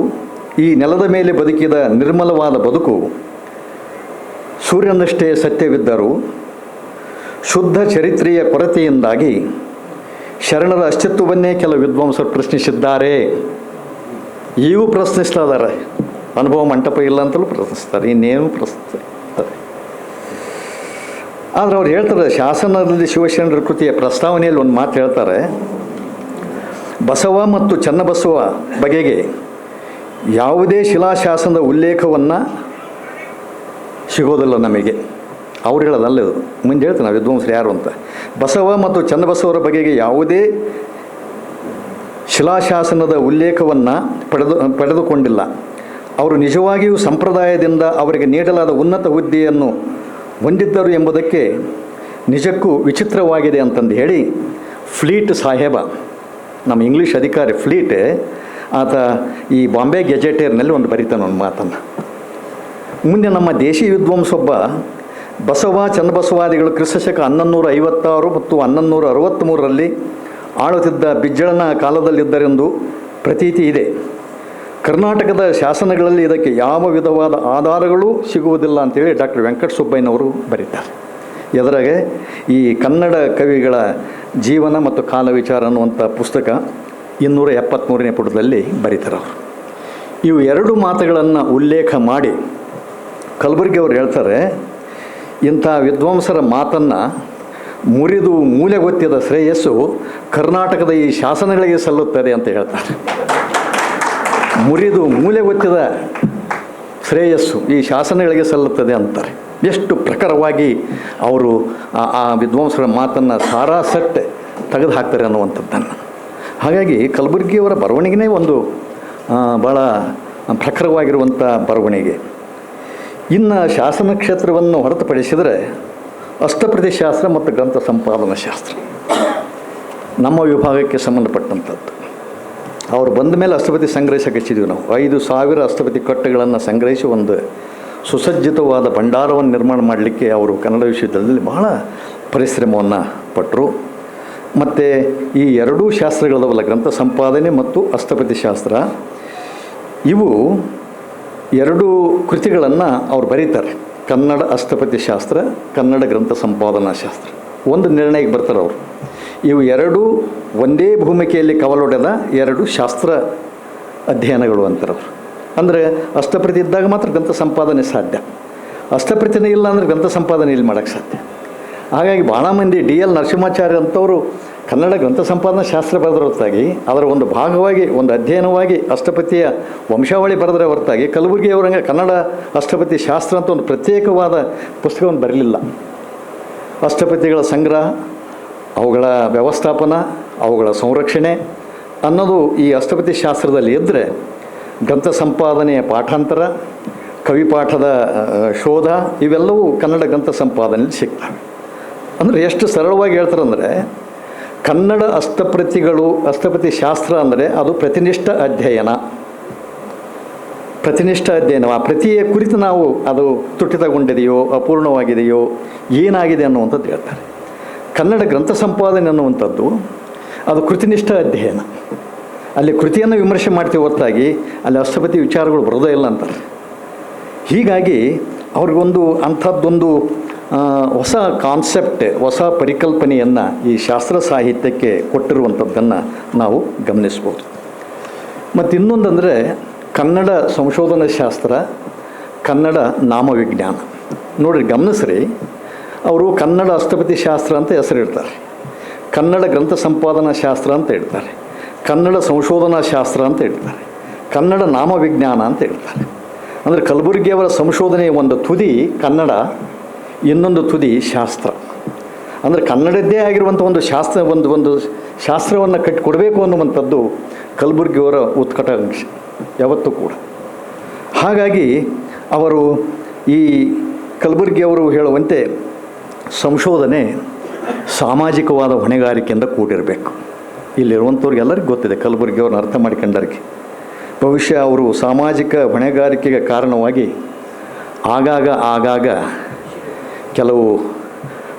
ಈ ನೆಲದ ಮೇಲೆ ಬದುಕಿದ ನಿರ್ಮಲವಾದ ಬದುಕು ಸೂರ್ಯನಷ್ಟೇ ಸತ್ಯವಿದ್ದರು, ಶುದ್ಧ ಚರಿತ್ರೆಯ ಕೊರತೆಯಿಂದಾಗಿ ಶರಣರ ಅಸ್ತಿತ್ವವನ್ನೇ ಕೆಲ ವಿದ್ವಾಂಸರು ಪ್ರಶ್ನಿಸಿದ್ದಾರೆ. ಈಗೂ ಪ್ರಶ್ನಿಸ್ತಾ ಇದ್ದಾರೆ. ಅನುಭವ ಮಂಟಪ ಇಲ್ಲ ಅಂತಲೂ ಪ್ರಶ್ನಿಸ್ತಾರೆ. ಇನ್ನೇನು ಪ್ರಶ್ನಿಸ್ತಾರೆ? ಆದರೆ ಅವ್ರು ಹೇಳ್ತಾರೆ, ಶಾಸನದಲ್ಲಿ ಶಿವಶರಣರ ಕೃತಿಯ ಪ್ರಸ್ತಾವನೆಯಲ್ಲಿ ಒಂದು ಮಾತು ಹೇಳ್ತಾರೆ, ಬಸವ ಮತ್ತು ಚನ್ನಬಸವ ಬಗೆಗೆ ಯಾವುದೇ ಶಿಲಾಶಾಸನದ ಉಲ್ಲೇಖವನ್ನು ಸಿಗೋದಿಲ್ಲ ನಮಗೆ. ಅವ್ರು ಹೇಳೋದಲ್ಲ ಇದು. ಮುಂದೆ ಹೇಳ್ತಾರೆ ನಾವು ವಿದ್ವಾಂಸರು ಯಾರು ಅಂತ. ಬಸವ ಮತ್ತು ಚನ್ನಬಸವರ ಬಗೆಗೆ ಯಾವುದೇ ಶಿಲಾಶಾಸನದ ಉಲ್ಲೇಖವನ್ನು ಪಡೆದು, ಪಡೆದುಕೊಂಡಿಲ್ಲ. ಅವರು ನಿಜವಾಗಿಯೂ ಸಂಪ್ರದಾಯದಿಂದ ಅವರಿಗೆ ನೀಡಲಾದ ಉನ್ನತ ಹುದ್ದೆಯನ್ನು ಹೊಂದಿದ್ದರು ಎಂಬುದಕ್ಕೆ ನಿಜಕ್ಕೂ ವಿಚಿತ್ರವಾಗಿದೆ ಅಂತಂದು ಹೇಳಿ ಫ್ಲೀಟ್ ಸಾಹೇಬ, ನಮ್ಮ ಇಂಗ್ಲೀಷ್ ಅಧಿಕಾರಿ ಫ್ಲೀಟ್, ಆತ ಈ ಬಾಂಬೆ ಗೆಜೆಟೇರ್ನಲ್ಲಿ ಒಂದು ಬರೀತಾನೆ ಒಂದು ಮಾತನ್ನು. ಮುಂದೆ ನಮ್ಮ ದೇಶಿ ವಿದ್ವಾಂಸೊಬ್ಬ ಬಸವ ಚನ್ನಬಸವಾದಿಗಳು ಕ್ರಿಸ್ತಶಕ ಹನ್ನೊಂದು ಐವತ್ತಾರು ಮತ್ತು ಹನ್ನೊಂದು ಅರವತ್ತ್ಮೂರರಲ್ಲಿ ಆಳುತ್ತಿದ್ದ ಬಿಜ್ಜಳನ ಕಾಲದಲ್ಲಿದ್ದರೆಂದು ಪ್ರತೀತಿ ಇದೆ. ಕರ್ನಾಟಕದ ಶಾಸನಗಳಲ್ಲಿ ಇದಕ್ಕೆ ಯಾವ ವಿಧವಾದ ಆಧಾರಗಳು ಸಿಗುವುದಿಲ್ಲ ಅಂತೇಳಿ ಡಾಕ್ಟರ್ ವೆಂಕಟ ಸುಬ್ಬಯ್ಯನವರು ಬರೀತಾರೆ. ಎದುರಾಗೆ ಈ ಕನ್ನಡ ಕವಿಗಳ ಜೀವನ ಮತ್ತು ಕಾಲ ವಿಚಾರ ಅನ್ನುವಂಥ ಪುಸ್ತಕ ಇನ್ನೂರ ಎಪ್ಪತ್ತ್ಮೂರನೇ ಪುಟದಲ್ಲಿ ಬರೀತಾರೆ ಅವರು. ಇವು ಎರಡು ಮಾತುಗಳನ್ನು ಉಲ್ಲೇಖ ಮಾಡಿ ಕಲಬುರ್ಗಿ ಅವರು ಹೇಳ್ತಾರೆ, ಇಂಥ ವಿದ್ವಾಂಸರ ಮಾತನ್ನು ಮುರಿದು ಮೂಲೆಗೊತ್ತಿದ ಶ್ರೇಯಸ್ಸು ಕರ್ನಾಟಕದ ಈ ಶಾಸನಗಳಿಗೆ ಸಲ್ಲುತ್ತದೆ ಅಂತ ಹೇಳ್ತಾರೆ. ಮುರಿದು ಮೂಲೆ ಗೊತ್ತಿದ ಶ್ರೇಯಸ್ಸು ಈ ಶಾಸನಗಳಿಗೆ ಸಲ್ಲುತ್ತದೆ ಅಂತಾರೆ. ಎಷ್ಟು ಪ್ರಖರವಾಗಿ ಅವರು ಆ- ವಿದ್ವಾಂಸರ ಮಾತನ್ನು ಸಾರಾಸಟ್ಟೆ ತೆಗೆದು ಹಾಕ್ತಾರೆ ಅನ್ನುವಂಥದ್ದನ್ನು. ಹಾಗಾಗಿ ಕಲಬುರಗಿಯವರ ಬರವಣಿಗೆನೇ ಒಂದು ಭಾಳ ಪ್ರಖರವಾಗಿರುವಂಥ ಬರವಣಿಗೆ. ಇನ್ನು ಶಾಸನ ಕ್ಷೇತ್ರವನ್ನು ಹೊರತುಪಡಿಸಿದರೆ ಅಷ್ಟಪ್ರತಿ ಶಾಸ್ತ್ರ ಮತ್ತು ಗ್ರಂಥ ಸಂಪಾದನಾ ಶಾಸ್ತ್ರ ನಮ್ಮ ವಿಭಾಗಕ್ಕೆ ಸಂಬಂಧಪಟ್ಟಂಥದ್ದು. ಅವ್ರು ಬಂದ ಮೇಲೆ ಅಷ್ಟಪತಿ ಸಂಗ್ರಹಿಸಕ್ಕೆ ಹಚ್ಚಿದ್ವಿ ನಾವು. ಐದು ಸಾವಿರ ಅಷ್ಟಪತಿ ಕಟ್ಟೆಗಳನ್ನು ಸಂಗ್ರಹಿಸಿ ಒಂದು ಸುಸಜ್ಜಿತವಾದ ಭಂಡಾರವನ್ನು ನಿರ್ಮಾಣ ಮಾಡಲಿಕ್ಕೆ ಅವರು ಕನ್ನಡ ವಿಶ್ವವಿದ್ಯಾಲಯದಲ್ಲಿ ಬಹಳ ಪರಿಶ್ರಮವನ್ನು ಪಟ್ಟರು ಮತ್ತು ಈ ಎರಡೂ ಶಾಸ್ತ್ರಗಳದವಲ್ಲ, ಗ್ರಂಥ ಸಂಪಾದನೆ ಮತ್ತು ಅಷ್ಟಪತಿ ಶಾಸ್ತ್ರ. ಇವು ಎರಡು ಕೃತಿಗಳನ್ನು ಅವ್ರು ಬರೀತಾರೆ. ಕನ್ನಡ ಅಷ್ಟಪತಿ ಶಾಸ್ತ್ರ, ಕನ್ನಡ ಗ್ರಂಥ ಸಂಪಾದನಾ ಶಾಸ್ತ್ರ. ಒಂದು ನಿರ್ಣಯಕ್ಕೆ ಬರ್ತಾರೆ ಅವರು. ಇವು ಎರಡೂ ಒಂದೇ ಭೂಮಿಕೆಯಲ್ಲಿ ಕವಲೊಡೆದ ಎರಡು ಶಾಸ್ತ್ರ ಅಧ್ಯಯನಗಳು ಅಂತಾರೆ ಅವರು. ಅಂದರೆ ಅಷ್ಟಪ್ರತಿ ಇದ್ದಾಗ ಮಾತ್ರ ಗ್ರಂಥ ಸಂಪಾದನೆ ಸಾಧ್ಯ. ಅಷ್ಟಪ್ರತಿನೇ ಇಲ್ಲ ಅಂದರೆ ಗ್ರಂಥ ಸಂಪಾದನೆ ಇಲ್ಲಿ ಮಾಡೋಕ್ಕೆ ಸಾಧ್ಯ? ಹಾಗಾಗಿ ಭಾಳ ಮಂದಿ ಡಿ ಎಲ್ ನರಸಿಂಹಾಚಾರ್ಯ ಅಂಥವರು ಕನ್ನಡ ಗ್ರಂಥ ಸಂಪಾದನಾ ಶಾಸ್ತ್ರ ಬರೆದ್ರ ಹೊರತಾಗಿ, ಅದರ ಒಂದು ಭಾಗವಾಗಿ, ಒಂದು ಅಧ್ಯಯನವಾಗಿ ಅಷ್ಟಪತಿಯ ವಂಶಾವಳಿ ಬರೆದ್ರೆ ಹೊರತಾಗಿ ಕಲಬುರಗಿಯವರಂಗೆ ಕನ್ನಡ ಅಷ್ಟಪತಿ ಶಾಸ್ತ್ರ ಅಂತ ಒಂದು ಪ್ರತ್ಯೇಕವಾದ ಪುಸ್ತಕವನ್ನು ಬರಲಿಲ್ಲ. ಅಷ್ಟಪತಿಗಳ ಸಂಗ್ರಹ, ಅವುಗಳ ವ್ಯವಸ್ಥಾಪನ, ಅವುಗಳ ಸಂರಕ್ಷಣೆ ಅನ್ನೋದು ಈ ಅಷ್ಟಪತಿ ಶಾಸ್ತ್ರದಲ್ಲಿ ಇದ್ದರೆ ಗ್ರಂಥ ಸಂಪಾದನೆಯ ಪಾಠಾಂತರ ಕವಿಪಾಠದ ಶೋಧ ಇವೆಲ್ಲವೂ ಕನ್ನಡ ಗ್ರಂಥ ಸಂಪಾದನೆಯಲ್ಲಿ ಸಿಗ್ತವೆ. ಅಂದರೆ ಎಷ್ಟು ಸರಳವಾಗಿ ಹೇಳ್ತಾರಂದರೆ ಕನ್ನಡ ಅಷ್ಟಪ್ರತಿಗಳು ಅಷ್ಟಪತಿ ಶಾಸ್ತ್ರ ಅಂದರೆ ಅದು ಪ್ರತಿನಿಷ್ಠ ಅಧ್ಯಯನ. ಪ್ರತಿನಿಷ್ಠ ಅಧ್ಯಯನ ಪ್ರತಿಯ ಕುರಿತು ನಾವು ಅದು ತುಟಿತಗೊಂಡಿದೆಯೋ, ಅಪೂರ್ಣವಾಗಿದೆಯೋ, ಏನಾಗಿದೆ ಅನ್ನುವಂಥದ್ದು ಹೇಳ್ತಾರೆ. ಕನ್ನಡ ಗ್ರಂಥ ಸಂಪಾದನೆ ಅನ್ನುವಂಥದ್ದು, ಅದು ಕೃತಿನಿಷ್ಠ ಅಧ್ಯಯನ. ಅಲ್ಲಿ ಕೃತಿಯನ್ನು ವಿಮರ್ಶೆ ಮಾಡ್ತೀವಿ ಹೊರತಾಗಿ, ಅಲ್ಲಿ ಅಷ್ಟಪತಿ ವಿಚಾರಗಳು ಬರೋದೇ ಇಲ್ಲ ಅಂತಾರೆ. ಹೀಗಾಗಿ ಅವ್ರಿಗೊಂದು ಅಂಥದ್ದೊಂದು ಹೊಸ ಕಾನ್ಸೆಪ್ಟ್, ಹೊಸ ಪರಿಕಲ್ಪನೆಯನ್ನು ಈ ಶಾಸ್ತ್ರ ಸಾಹಿತ್ಯಕ್ಕೆ ಕೊಟ್ಟಿರುವಂಥದ್ದನ್ನು ನಾವು ಗಮನಿಸ್ಬೋದು. ಮತ್ತು ಇನ್ನೊಂದಂದರೆ ಕನ್ನಡ ಸಂಶೋಧನಾ ಶಾಸ್ತ್ರ, ಕನ್ನಡ ನಾಮವಿಜ್ಞಾನ. ನೋಡಿರಿ, ಗಮನಿಸ್ರಿ. ಅವರು ಕನ್ನಡ ಅಷ್ಟಪತಿ ಶಾಸ್ತ್ರ ಅಂತ ಹೆಸರಿಡ್ತಾರೆ ಕನ್ನಡ ಗ್ರಂಥ ಸಂಪಾದನಾ ಶಾಸ್ತ್ರ ಅಂತ ಹೇಳ್ತಾರೆ ಕನ್ನಡ ಸಂಶೋಧನಾ ಶಾಸ್ತ್ರ ಅಂತ ಹೇಳ್ತಾರೆ ಕನ್ನಡ ನಾಮವಿಜ್ಞಾನ ಅಂತ ಹೇಳ್ತಾರೆ ಅಂದರೆ ಕಲಬುರಗಿಯವರ ಸಂಶೋಧನೆಯ ಒಂದು ತುದಿ ಕನ್ನಡ, ಇನ್ನೊಂದು ತುದಿ ಶಾಸ್ತ್ರ. ಅಂದರೆ ಕನ್ನಡದ್ದೇ ಆಗಿರುವಂಥ ಒಂದು ಶಾಸ್ತ್ರ, ಒಂದು ಒಂದು ಶಾಸ್ತ್ರವನ್ನು ಕಟ್ಟಿ ಕೊಡಬೇಕು ಅನ್ನುವಂಥದ್ದು ಕಲಬುರಗಿಯವರ ಅಂಶ ಯಾವತ್ತೂ ಕೂಡ. ಹಾಗಾಗಿ ಅವರು ಈ ಕಲಬುರಗಿಯವರು ಹೇಳುವಂತೆ ಸಂಶೋಧನೆ ಸಾಮಾಜಿಕವಾದ ಹೊಣೆಗಾರಿಕೆಯಿಂದ ಕೂಡಿರಬೇಕು. ಇಲ್ಲಿರುವಂಥವ್ರಿಗೆ ಎಲ್ಲರಿಗೂ ಗೊತ್ತಿದೆ, ಕಲಬುರಗಿಯವ್ರನ್ನ ಅರ್ಥ ಮಾಡಿಕೊಂಡರಿಗೆ ಬಹುಶಃ ಅವರು ಸಾಮಾಜಿಕ ಹೊಣೆಗಾರಿಕೆಗೆ ಕಾರಣವಾಗಿ ಆಗಾಗ ಆಗಾಗ ಕೆಲವು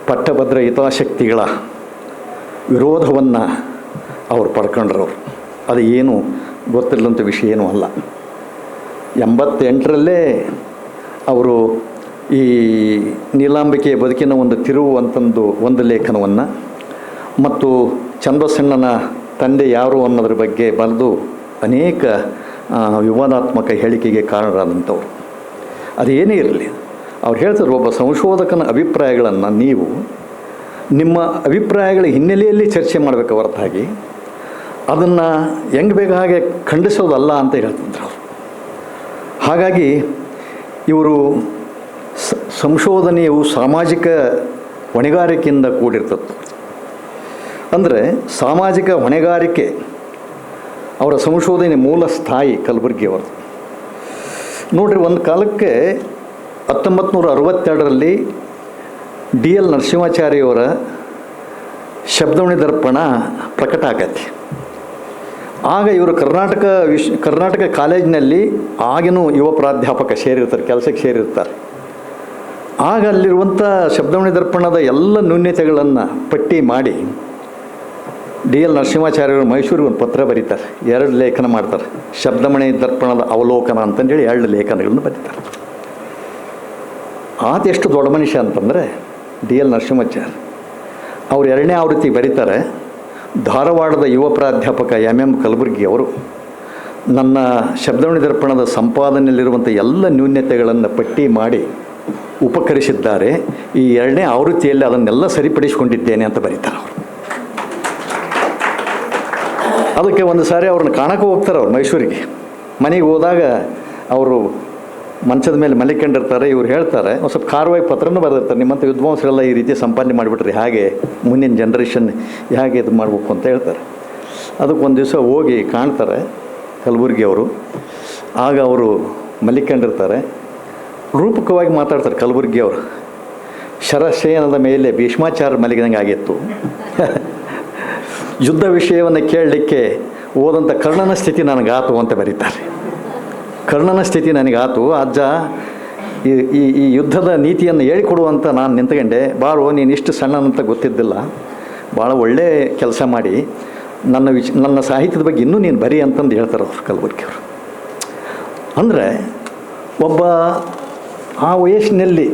ಪಟ್ಟಭದ್ರ ಹಿತಾಶಕ್ತಿಗಳ ವಿರೋಧವನ್ನು ಅವ್ರು ಅವರು ಅದು ಏನು ಗೊತ್ತಿಲ್ಲಂಥ ವಿಷಯ ಏನೂ ಅಲ್ಲ. ಎಂಬತ್ತೆಂಟರಲ್ಲೇ ಅವರು ಈ ನೀಲಾಂಬಿಕೆಯ ಬದುಕಿನ ಒಂದು ತಿರುವು ಅಂತಂದು ಒಂದು ಲೇಖನವನ್ನು ಮತ್ತು ಚಂದ್ರಸಣ್ಣನ ತಂದೆ ಯಾರು ಅನ್ನೋದ್ರ ಬಗ್ಗೆ ಬರೆದು ಅನೇಕ ವಿವಾದಾತ್ಮಕ ಹೇಳಿಕೆಗೆ ಕಾರಣರಾದಂಥವ್ರು. ಅದೇನೇ ಇರಲಿ. ಅವ್ರು ಹೇಳ್ತಾರೆ, ಒಬ್ಬ ಸಂಶೋಧಕನ ಅಭಿಪ್ರಾಯಗಳನ್ನು ನೀವು ನಿಮ್ಮ ಅಭಿಪ್ರಾಯಗಳ ಹಿನ್ನೆಲೆಯಲ್ಲಿ ಚರ್ಚೆ ಮಾಡಬೇಕು ಹೊರತಾಗಿ ಅದನ್ನು ಹೆಂಗೆ ಬೇಕ ಹಾಗೆ ಖಂಡಿಸೋದಲ್ಲ ಅಂತ ಹೇಳ್ತಿದ್ರು ಅವರು. ಹಾಗಾಗಿ ಇವರು ಸಂಶೋಧನೆಯು ಸಾಮಾಜಿಕ ಹೊಣೆಗಾರಿಕೆಯಿಂದ ಕೂಡಿರ್ತದೆ. ಅಂದರೆ ಸಾಮಾಜಿಕ ಹೊಣೆಗಾರಿಕೆ ಅವರ ಸಂಶೋಧನೆ ಮೂಲ ಸ್ಥಾಯಿ ಕಲಬುರಗಿಯವರು ನೋಡಿರಿ, ಒಂದು ಕಾಲಕ್ಕೆ ಹತ್ತೊಂಬತ್ತು ನೂರ ಅರವತ್ತೆರಡರಲ್ಲಿ ಡಿ ಎಲ್ ನರಸಿಂಹಾಚಾರ್ಯವರ ಶಬ್ದವಣಿ ದರ್ಪಣ ಪ್ರಕಟ ಆಗತ್ತೆ. ಆಗ ಇವರು ಕರ್ನಾಟಕ ವಿಶ್, ಕರ್ನಾಟಕ ಕಾಲೇಜಿನಲ್ಲಿ ಆಗಿನೂ ಯುವ ಪ್ರಾಧ್ಯಾಪಕ ಸೇರಿರ್ತಾರೆ, ಕೆಲಸಕ್ಕೆ ಸೇರಿರ್ತಾರೆ. ಆಗ ಅಲ್ಲಿರುವಂಥ ಶಬ್ದವಣಿ ದರ್ಪಣದ ಎಲ್ಲ ನ್ಯೂನ್ಯತೆಗಳನ್ನು ಪಟ್ಟಿ ಮಾಡಿ ಡಿ ಎಲ್ ನರಸಿಂಹಾಚಾರ್ಯರು ಮೈಸೂರಿಗೆ ಒಂದು ಪತ್ರ ಬರೀತಾರೆ. ಎರಡು ಲೇಖನ ಮಾಡ್ತಾರೆ. ಶಬ್ದಮಣಿ ದರ್ಪಣದ ಅವಲೋಕನ ಅಂತಂದೇಳಿ ಎರಡು ಲೇಖನಗಳನ್ನು ಬರೀತಾರೆ. ಆತ ಎಷ್ಟು ದೊಡ್ಡ ಮನುಷ್ಯ ಅಂತಂದರೆ ಡಿ ಎಲ್ ನರಸಿಂಹಾಚಾರ್ ಅವರು ಎರಡನೇ ಆವೃತ್ತಿ ಬರೀತಾರೆ. ಧಾರವಾಡದ ಯುವ ಪ್ರಾಧ್ಯಾಪಕ ಎಂ ಎಂ ಕಲಬುರ್ಗಿ ಅವರು. ನನ್ನ ಶಬ್ದವಣಿ ದರ್ಪಣದ ಸಂಪಾದನೆಯಲ್ಲಿರುವಂಥ ಎಲ್ಲ ನ್ಯೂನ್ಯತೆಗಳನ್ನು ಪಟ್ಟಿ ಮಾಡಿ ಉಪಕರಿಸಿದ್ದಾರೆ. ಈ ಎರಡನೇ ಆವೃತ್ತಿಯಲ್ಲಿ ಅದನ್ನೆಲ್ಲ ಸರಿಪಡಿಸಿಕೊಂಡಿದ್ದೇನೆ ಅಂತ ಬರೀತಾರೆ ಅವರು. ಅದಕ್ಕೆ ಒಂದು ಸಾರಿ ಅವ್ರನ್ನ ಕಾಣಕ್ಕೆ ಹೋಗ್ತಾರೆ ಅವ್ರು ಮೈಸೂರಿಗೆ. ಮನೆಗೆ ಹೋದಾಗ ಅವರು ಮಂಚದ ಮೇಲೆ ಮಲಿಕೊಂಡಿರ್ತಾರೆ, ಇವ್ರು ಹೇಳ್ತಾರೆ, ಒಂದು ಸ್ವಲ್ಪ ಕಾರ್ವಾಯಿ ಪತ್ರನೂ ಬರೆದಿರ್ತಾರೆ ನಿಮ್ಮಂಥ ವಿದ್ವಾಂಸರೆಲ್ಲ ಈ ರೀತಿ ಸಂಪಾದನೆ ಮಾಡಿಬಿಟ್ರಿ, ಹಾಗೆ ಮುಂದಿನ ಜನ್ರೇಷನ್ ಹೇಗೆ ಇದು ಮಾಡಬೇಕು ಅಂತ ಹೇಳ್ತಾರೆ. ಅದಕ್ಕೆ ಒಂದು ದಿವಸ ಹೋಗಿ ಕಾಣ್ತಾರೆ ಕಲಬುರ್ಗಿ ಅವರು. ಆಗ ಅವರು ಮಲಿಕೊಂಡಿರ್ತಾರೆ. ರೂಪಕವಾಗಿ ಮಾತಾಡ್ತಾರೆ ಕಲಬುರ್ಗಿ ಅವರು. ಶರಶಯನದ ಮೇಲೆ ಭೀಷ್ಮಾಚಾರ ಮಲಗಿದಂಗೆ ಆಗಿತ್ತು. ಯುದ್ಧ ವಿಷಯವನ್ನು ಕೇಳಲಿಕ್ಕೆ ಹೋದಂಥ ಕರ್ಣನ ಸ್ಥಿತಿ ನನಗಾತು ಅಂತ ಬರೀತಾರೆ. ಕರ್ಣನ ಸ್ಥಿತಿ ನನಗಾತು. ಅಜ್ಜ, ಈ ಈ ಈ ಯುದ್ಧದ ನೀತಿಯನ್ನು ಹೇಳಿಕೊಡುವಂತ ನಾನು ನಿಂತ್ಕೊಂಡೆ. ಬಾರೋ, ನೀನು ಇಷ್ಟು ಸಣ್ಣನಂತ ಗೊತ್ತಿದ್ದಿಲ್ಲ. ಭಾಳ ಒಳ್ಳೆ ಕೆಲಸ ಮಾಡಿ. ನನ್ನ ವಿಚ, ನನ್ನ ಸಾಹಿತ್ಯದ ಬಗ್ಗೆ ಇನ್ನೂ ನೀನು ಬರಿ ಅಂತಂದು ಹೇಳ್ತಾರೆ ಅವರು ಕಲಬುರ್ಗಿಯವರು. ಅಂದರೆ, ಒಬ್ಬ ಆ ವಯಸ್ಸಿನಲ್ಲಿ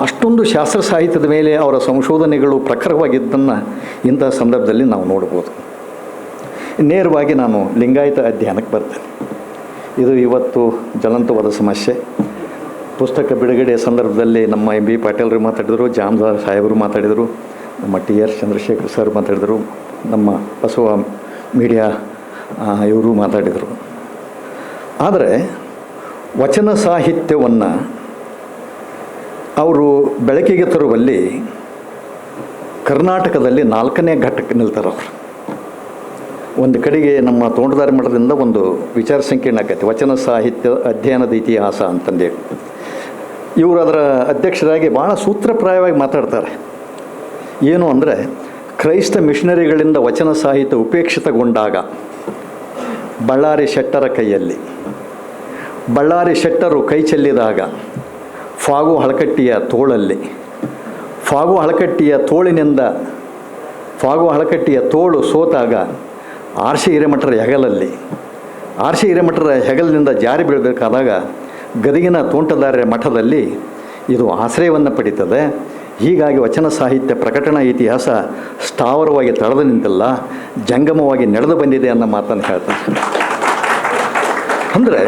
ಅಷ್ಟೊಂದು ಶಾಸ್ತ್ರ ಸಾಹಿತ್ಯದ ಮೇಲೆ ಅವರ ಸಂಶೋಧನೆಗಳು ಪ್ರಖರವಾಗಿದ್ದನ್ನು ಇಂಥ ಸಂದರ್ಭದಲ್ಲಿ ನಾವು ನೋಡ್ಬೋದು. ನೇರವಾಗಿ ನಾನು ಲಿಂಗಾಯತ ಅಧ್ಯಯನಕ್ಕೆ ಬರ್ತೇನೆ. ಇದು ಇವತ್ತು ಜ್ವಲಂತವಾದ ಸಮಸ್ಯೆ. ಪುಸ್ತಕ ಬಿಡುಗಡೆಯ ಸಂದರ್ಭದಲ್ಲಿ ನಮ್ಮ ಎಂ ಬಿ ಪಾಟೀಲ್ರು ಮಾತಾಡಿದರು, ಜಾಮದಾರ್ ಸಾಹೇಬರು ಮಾತಾಡಿದರು, ನಮ್ಮ ಟಿ ಆರ್ ಚಂದ್ರಶೇಖರ್ ಸರ್ ಮಾತಾಡಿದರು, ನಮ್ಮ ಬಸವ ಮೀಡಿಯಾ ಇವರು ಮಾತಾಡಿದರು. ಆದರೆ ವಚನ ಸಾಹಿತ್ಯವನ್ನು ಅವರು ಬೆಳಕಿಗೆ ತರುವಲ್ಲಿ ಕರ್ನಾಟಕದಲ್ಲಿ ನಾಲ್ಕನೇ ಘಟ್ಟಕ್ಕೆ ನಿಲ್ತಾರೆ ಅವರು ಒಂದು ಕಡೆಗೆ ನಮ್ಮ ತೋಂಟದಾರಿ ಮಠದಿಂದ ಒಂದು ವಿಚಾರ ಸಂಕೀರ್ಣ ಆಕೈತಿ. ವಚನ ಸಾಹಿತ್ಯ ಅಧ್ಯಯನದ ಇತಿಹಾಸ ಅಂತಂದೇಳಿ. ಇವರು ಅದರ ಅಧ್ಯಕ್ಷರಾಗಿ ಭಾಳ ಸೂತ್ರಪ್ರಾಯವಾಗಿ ಮಾತಾಡ್ತಾರೆ. ಏನು ಅಂದರೆ, ಕ್ರೈಸ್ತ ಮಿಷನರಿಗಳಿಂದ ವಚನ ಸಾಹಿತ್ಯ ಉಪೇಕ್ಷಿತಗೊಂಡಾಗ, ಬಳ್ಳಾರಿ ಶೆಟ್ಟರ ಕೈಯಲ್ಲಿ, ಬಳ್ಳಾರಿ ಶೆಟ್ಟರು ಕೈ ಚೆಲ್ಲಿದಾಗ, ಫಾಗು ಹಳಕಟ್ಟಿಯ ತೋಳಲ್ಲಿ, ಫಾಗು ಹಳಕಟ್ಟಿಯ ತೋಳಿನಿಂದ, ಫಾಗು ಹಳಕಟ್ಟಿಯ ತೋಳು ಸೋತಾಗ ಆರ್ಷಿ ಹಿರೇಮಠರ ಹೆಗಲಲ್ಲಿ, ಆರ್ಷಿ ಹಿರೇಮಠರ ಹೆಗಲಿನಿಂದ ಜಾರಿ ಬೀಳಬೇಕಾದಾಗ ಗದಗಿನ ತೋಂಟದಾರ್ಯ ಮಠದಲ್ಲಿ ಇದು ಆಶ್ರಯವನ್ನು ಪಡೀತದೆ. ಹೀಗಾಗಿ ವಚನ ಸಾಹಿತ್ಯ ಪ್ರಕಟಣಾ ಇತಿಹಾಸ ಸ್ಥಾವರವಾಗಿ ತಳೆದು ನಿಂತಿಲ್ಲ, ಜಂಗಮವಾಗಿ ನಡೆದು ಬಂದಿದೆ ಅನ್ನೋ ಮಾತನ್ನು ಹೇಳ್ತಾರೆ ಅಂದರೆ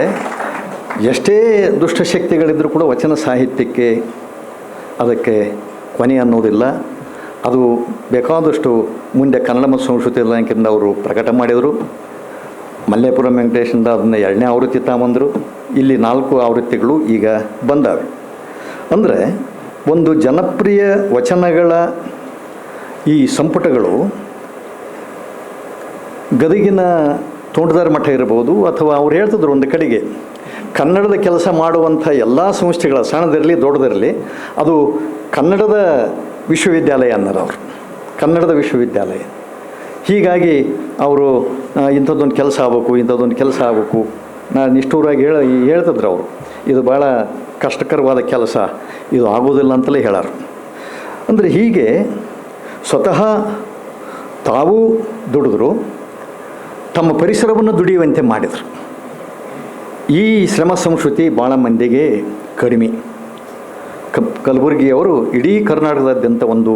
ಎಷ್ಟೇ ದುಷ್ಟಶಕ್ತಿಗಳಿದ್ದರೂ ಕೂಡ ವಚನ ಸಾಹಿತ್ಯಕ್ಕೆ ಅದಕ್ಕೆ ಕೊನೆ ಅನ್ನೋದಿಲ್ಲ. ಅದು ಬೇಕಾದಷ್ಟು ಮುಂದೆ ಕನ್ನಡ ಮತ್ತು ಸಂಸ್ಕೃತಿ ಇಲಾಖೆಯಿಂದ ಅವರು ಪ್ರಕಟ ಮಾಡಿದರು. ಮಲ್ಲೇಪುರಂ ವೆಂಕಟೇಶಿಂದ ಅದನ್ನು ಎರಡನೇ ಆವೃತ್ತಿ ತಗೊಂಬಂದರು. ಇಲ್ಲಿ ನಾಲ್ಕು ಆವೃತ್ತಿಗಳು ಈಗ ಬಂದಾವೆ. ಅಂದರೆ ಒಂದು ಜನಪ್ರಿಯ ವಚನಗಳ ಈ ಸಂಪುಟಗಳು ಗದಗಿನ ತೋಂಟದಾರ ಮಠ ಇರ್ಬೋದು ಅಥವಾ ಅವ್ರು ಹೇಳ್ತಿದ್ರು ಒಂದು ಕಡೆಗೆ, ಕನ್ನಡದ ಕೆಲಸ ಮಾಡುವಂಥ ಎಲ್ಲ ಸಂಸ್ಥೆಗಳ ಸಣ್ಣದಿರಲಿ ದೊಡ್ಡದಿರಲಿ, ಅದು ಕನ್ನಡದ ವಿಶ್ವವಿದ್ಯಾಲಯ ಅನ್ನೋರು ಅವರು ಕನ್ನಡದ ವಿಶ್ವವಿದ್ಯಾಲಯ. ಹೀಗಾಗಿ ಅವರು ಇಂಥದ್ದೊಂದು ಕೆಲಸ ಆಗಬೇಕು, ಇಂಥದ್ದೊಂದು ಕೆಲಸ ಆಗಬೇಕು. ನಾನು ನಿಷ್ಠೂರಾಗಿ ಹೇಳ, ಹೇಳ್ತಿದ್ರು ಅವರು. ಇದು ಭಾಳ ಕಷ್ಟಕರವಾದ ಕೆಲಸ. ಇದು ಆಗೋದಿಲ್ಲ ಅಂತಲೇ ಹೇಳಾರು. ಅಂದರೆ ಹೀಗೆ ಸ್ವತಃ ತಾವು ದುಡಿದ್ರು, ತಮ್ಮ ಪರಿಸರವನ್ನು ದುಡಿಯುವಂತೆ ಮಾಡಿದರು. ಈ ಶ್ರಮ ಸಂಸ್ಕೃತಿ ಭಾಳ ಮಂದಿಗೆ ಕಡಿಮೆ. ಕ ಕಲಬುರಗಿಯವರು ಇಡೀ ಕರ್ನಾಟಕದಾದ್ಯಂತ ಒಂದು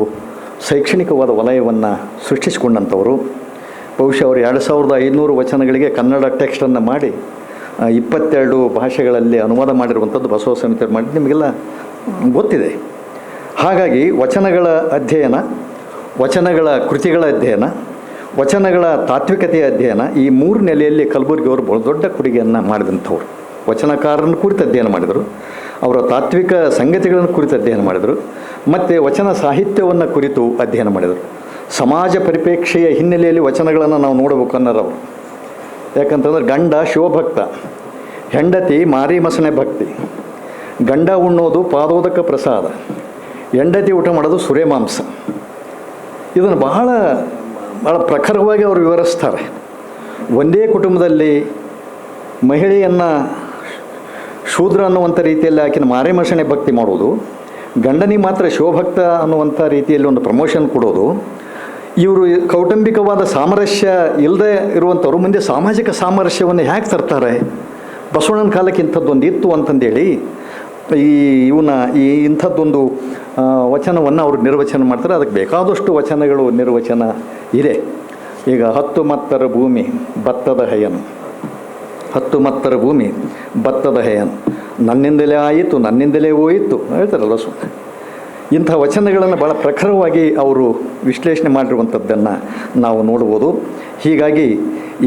ಶೈಕ್ಷಣಿಕವಾದ ವಲಯವನ್ನು ಸೃಷ್ಟಿಸಿಕೊಂಡಂಥವರು. ಬಹುಶಃ ಅವರು ಎರಡು ಸಾವಿರದ ಐನೂರು ವಚನಗಳಿಗೆ ಕನ್ನಡ ಟೆಕ್ಸ್ಟನ್ನು ಮಾಡಿ ಇಪ್ಪತ್ತೆರಡು ಭಾಷೆಗಳಲ್ಲಿ ಅನುವಾದ ಮಾಡಿರುವಂಥದ್ದು ಬಸವ ಸಮಿತಿಯವರು ಮಾಡಿ ನಿಮಗೆಲ್ಲ ಗೊತ್ತಿದೆ. ಹಾಗಾಗಿ ವಚನಗಳ ಅಧ್ಯಯನ, ವಚನಗಳ ಕೃತಿಗಳ ಅಧ್ಯಯನ, ವಚನಗಳ ತಾತ್ವಿಕತೆಯ ಅಧ್ಯಯನ ಈ ಮೂರು ನೆಲೆಯಲ್ಲಿ ಕಲಬುರಗಿ ಅವರು ಬಹಳ ದೊಡ್ಡ ಕೊಡುಗೆಯನ್ನು ಮಾಡಿದಂಥವ್ರು. ವಚನಕಾರರನ್ನು ಕುರಿತು ಅಧ್ಯಯನ ಮಾಡಿದರು. ಅವರ ತಾತ್ವಿಕ ಸಂಗತಿಗಳನ್ನು ಕುರಿತು ಅಧ್ಯಯನ ಮಾಡಿದರು. ಮತ್ತು ವಚನ ಸಾಹಿತ್ಯವನ್ನು ಕುರಿತು ಅಧ್ಯಯನ ಮಾಡಿದರು. ಸಮಾಜ ಪರಿಪೇಕ್ಷೆಯ ಹಿನ್ನೆಲೆಯಲ್ಲಿ ವಚನಗಳನ್ನು ನಾವು ನೋಡಬೇಕು ಅನ್ನೋರು ಅವರು. ಯಾಕಂತಂದ್ರೆ ಗಂಡ ಶಿವಭಕ್ತ, ಹೆಂಡತಿ ಮಾರಿ ಮಸನೆ ಭಕ್ತಿ, ಗಂಡ ಉಣ್ಣೋದು ಪಾದೋದಕ ಪ್ರಸಾದ, ಹೆಂಡತಿ ಊಟ ಮಾಡೋದು ಸುರೇಮಾಂಸ ಇದನ್ನು ಬಹಳ ಭಾಳ ಪ್ರಖರವಾಗಿ ಅವರು ವಿವರಿಸ್ತಾರೆ. ಒಂದೇ ಕುಟುಂಬದಲ್ಲಿ ಮಹಿಳೆಯನ್ನು ಶೂದ್ರ ಅನ್ನುವಂಥ ರೀತಿಯಲ್ಲಿ ಆಕಿನ ಮಾರಿ ಮಸಣೆ ಭಕ್ತಿ ಮಾಡೋದು. ಗಂಡನಿಗೆ ಮಾತ್ರ ಶಿವಭಕ್ತ ಅನ್ನುವಂಥ ರೀತಿಯಲ್ಲಿ ಒಂದು ಪ್ರಮೋಷನ್ ಕೊಡೋದು. ಇವರು ಕೌಟುಂಬಿಕವಾದ ಸಾಮರಸ್ಯ ಇಲ್ಲದೆ ಇರುವಂಥವ್ರು ಮುಂದೆ ಸಾಮಾಜಿಕ ಸಾಮರಸ್ಯವನ್ನು ಹೇಗೆ ತರ್ತಾರೆ. ಬಸವಣ್ಣನ ಕಾಲಕ್ಕೆ ಇಂಥದ್ದೊಂದು ಇತ್ತು ಅಂತಂದೇಳಿ ಈ ಇವನ ಈ ಇಂಥದ್ದೊಂದು ವಚನವನ್ನು ಅವರು ನಿರ್ವಚನ ಮಾಡ್ತಾರೆ. ಅದಕ್ಕೆ ಬೇಕಾದಷ್ಟು ವಚನಗಳು ನಿರ್ವಚನ ಇದೆ. ಈಗ ಹತ್ತು ಮತ್ತರ ಭೂಮಿ, ಭತ್ತದ ಹಯನು. ಹತ್ತು ಮತ್ತರ ಭೂಮಿ, ಭತ್ತದ ಹೆಯನ್. ನನ್ನಿಂದಲೇ ಆಯಿತು, ನನ್ನಿಂದಲೇ ಹೋಯಿತು. ಹೇಳ್ತಾರಲ್ಲ ಸು ಇಂಥ ವಚನಗಳನ್ನು ಭಾಳ ಪ್ರಖರವಾಗಿ ಅವರು ವಿಶ್ಲೇಷಣೆ ಮಾಡಿರುವಂಥದ್ದನ್ನು ನಾವು ನೋಡ್ಬೋದು. ಹೀಗಾಗಿ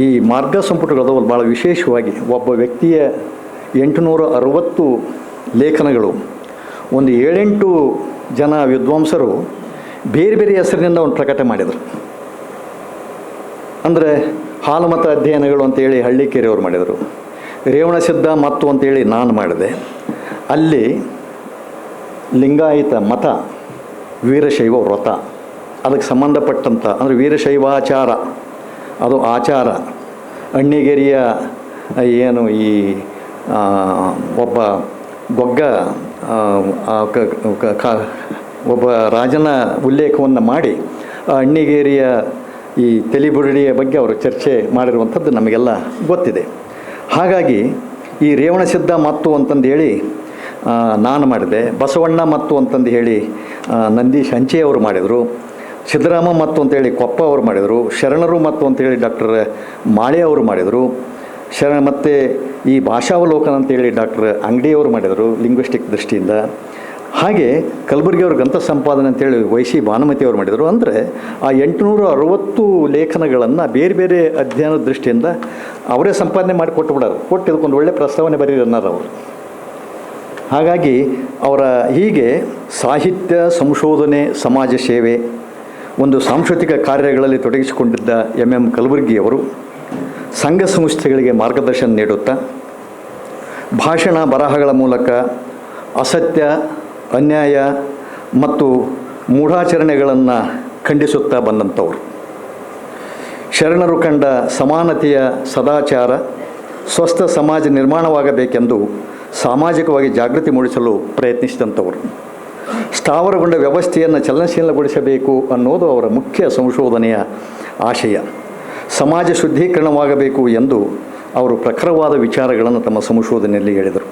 ಈ ಮಾರ್ಗ ಸಂಪುಟಗಳು ಭಾಳ ವಿಶೇಷವಾಗಿ ಒಬ್ಬ ವ್ಯಕ್ತಿಯ ಎಂಟುನೂರ ಅರವತ್ತು ಲೇಖನಗಳು, ಒಂದು ಏಳೆಂಟು ಜನ ವಿದ್ವಾಂಸರು ಬೇರೆ ಬೇರೆ ಹೆಸರಿನಿಂದ ಒಂದು ಪ್ರಕಟ ಮಾಡಿದರು. ಅಂದರೆ ಹಾಲುಮತ ಅಧ್ಯಯನಗಳು ಅಂತೇಳಿ ಹಳ್ಳಿಕೆರೆಯವರು ಮಾಡಿದರು. ರೇವಣ ಸಿದ್ಧ ಮತ್ತು ಅಂತೇಳಿ ನಾನು ಮಾಡಿದೆ. ಅಲ್ಲಿ ಲಿಂಗಾಯತ ಮತ, ವೀರಶೈವ ವ್ರತ. ಅದಕ್ಕೆ ಸಂಬಂಧಪಟ್ಟಂಥ ಅಂದರೆ ವೀರಶೈವಾಚಾರ. ಅದು ಆಚಾರ. ಅಣ್ಣಿಗೆರಿಯ ಏನು ಈ ಒಬ್ಬ ಗೊಗ್ಗ ಒಬ್ಬ ರಾಜನ ಉಲ್ಲೇಖವನ್ನು ಮಾಡಿ ಅಣ್ಣಿಗೇರಿಯ ಈ ತೆಲಿಬುರುಡಿಯ ಬಗ್ಗೆ ಅವರು ಚರ್ಚೆ ಮಾಡಿರುವಂಥದ್ದು ನಮಗೆಲ್ಲ ಗೊತ್ತಿದೆ. ಹಾಗಾಗಿ ಈ ರೇವಣಸಿದ್ಧ ಮತ್ತು ಅಂತಂದು ಹೇಳಿ ನಾನು ಮಾಡಿದೆ, ಬಸವಣ್ಣ ಮತ್ತು ಅಂತಂದು ಹೇಳಿ ನಂದೀಶ್ ಹಂಚೆಯವರು ಮಾಡಿದರು, ಸಿದ್ದರಾಮ ಮತ್ತು ಅಂತೇಳಿ ಕೊಪ್ಪ ಅವರು ಮಾಡಿದರು, ಶರಣರು ಮತ್ತು ಅಂತೇಳಿ ಡಾಕ್ಟರ್ ಮಾಳೆ ಅವರು ಮಾಡಿದರು, ಶರಣ ಮತ್ತು ಈ ಭಾಷಾವಲೋಕನ ಅಂತೇಳಿ ಡಾಕ್ಟರ್ ಅಂಗಡಿಯವರು ಮಾಡಿದರು ಲಿಂಗ್ವಿಸ್ಟಿಕ್ ದೃಷ್ಟಿಯಿಂದ. ಹಾಗೆ ಕಲಬುರಗಿಯವ್ರ ಗ್ರಂಥ ಸಂಪಾದನೆ ಅಂತೇಳಿ ವೈಶಿ ಭಾನುಮತಿ ಅವರು ಮಾಡಿದರು. ಅಂದರೆ ಆ ಎಂಟುನೂರ ಅರವತ್ತು ಲೇಖನಗಳನ್ನು ಬೇರೆ ಬೇರೆ ಅಧ್ಯಯನ ದೃಷ್ಟಿಯಿಂದ ಅವರೇ ಸಂಪಾದನೆ ಮಾಡಿ ಕೊಟ್ಟು ಬಿಡೋರು ಕೊಟ್ಟು ಇದಕ್ಕೊಂದು ಒಳ್ಳೆ ಪ್ರಸ್ತಾವನೆ ಬರೀರಿ ಅನ್ನೋರು ಅವರು. ಹಾಗಾಗಿ ಅವರ ಹೀಗೆ ಸಾಹಿತ್ಯ ಸಂಶೋಧನೆ ಸಮಾಜ ಸೇವೆ ಒಂದು ಸಾಂಸ್ಕೃತಿಕ ಕಾರ್ಯಗಳಲ್ಲಿ ತೊಡಗಿಸಿಕೊಂಡಿದ್ದ ಎಂ ಎಂ ಕಲಬುರ್ಗಿಯವರು ಸಂಘ ಸಂಸ್ಥೆಗಳಿಗೆ ಮಾರ್ಗದರ್ಶನ ನೀಡುತ್ತಾ, ಭಾಷಣ ಬರಹಗಳ ಮೂಲಕ ಅಸತ್ಯ ಅನ್ಯಾಯ ಮತ್ತು ಮೂಢಾಚರಣೆಗಳನ್ನು ಖಂಡಿಸುತ್ತಾ ಬಂದಂಥವ್ರು. ಶರಣರು ಕಂಡ ಸಮಾನತೆಯ ಸದಾಚಾರ, ಸ್ವಸ್ಥ ಸಮಾಜ ನಿರ್ಮಾಣವಾಗಬೇಕೆಂದು ಸಾಮಾಜಿಕವಾಗಿ ಜಾಗೃತಿ ಮೂಡಿಸಲು ಪ್ರಯತ್ನಿಸಿದಂಥವರು. ಸ್ಥಾವರಗೊಂಡ ವ್ಯವಸ್ಥೆಯನ್ನು ಚಲನಶೀಲಗೊಳಿಸಬೇಕು ಅನ್ನೋದು ಅವರ ಮುಖ್ಯ ಸಂಶೋಧನೆಯ ಆಶಯ. ಸಮಾಜ ಶುದ್ಧೀಕರಣವಾಗಬೇಕು ಎಂದು ಅವರು ಪ್ರಖರವಾದ ವಿಚಾರಗಳನ್ನು ತಮ್ಮ ಸಂಶೋಧನೆಯಲ್ಲಿ ಹೇಳಿದರು.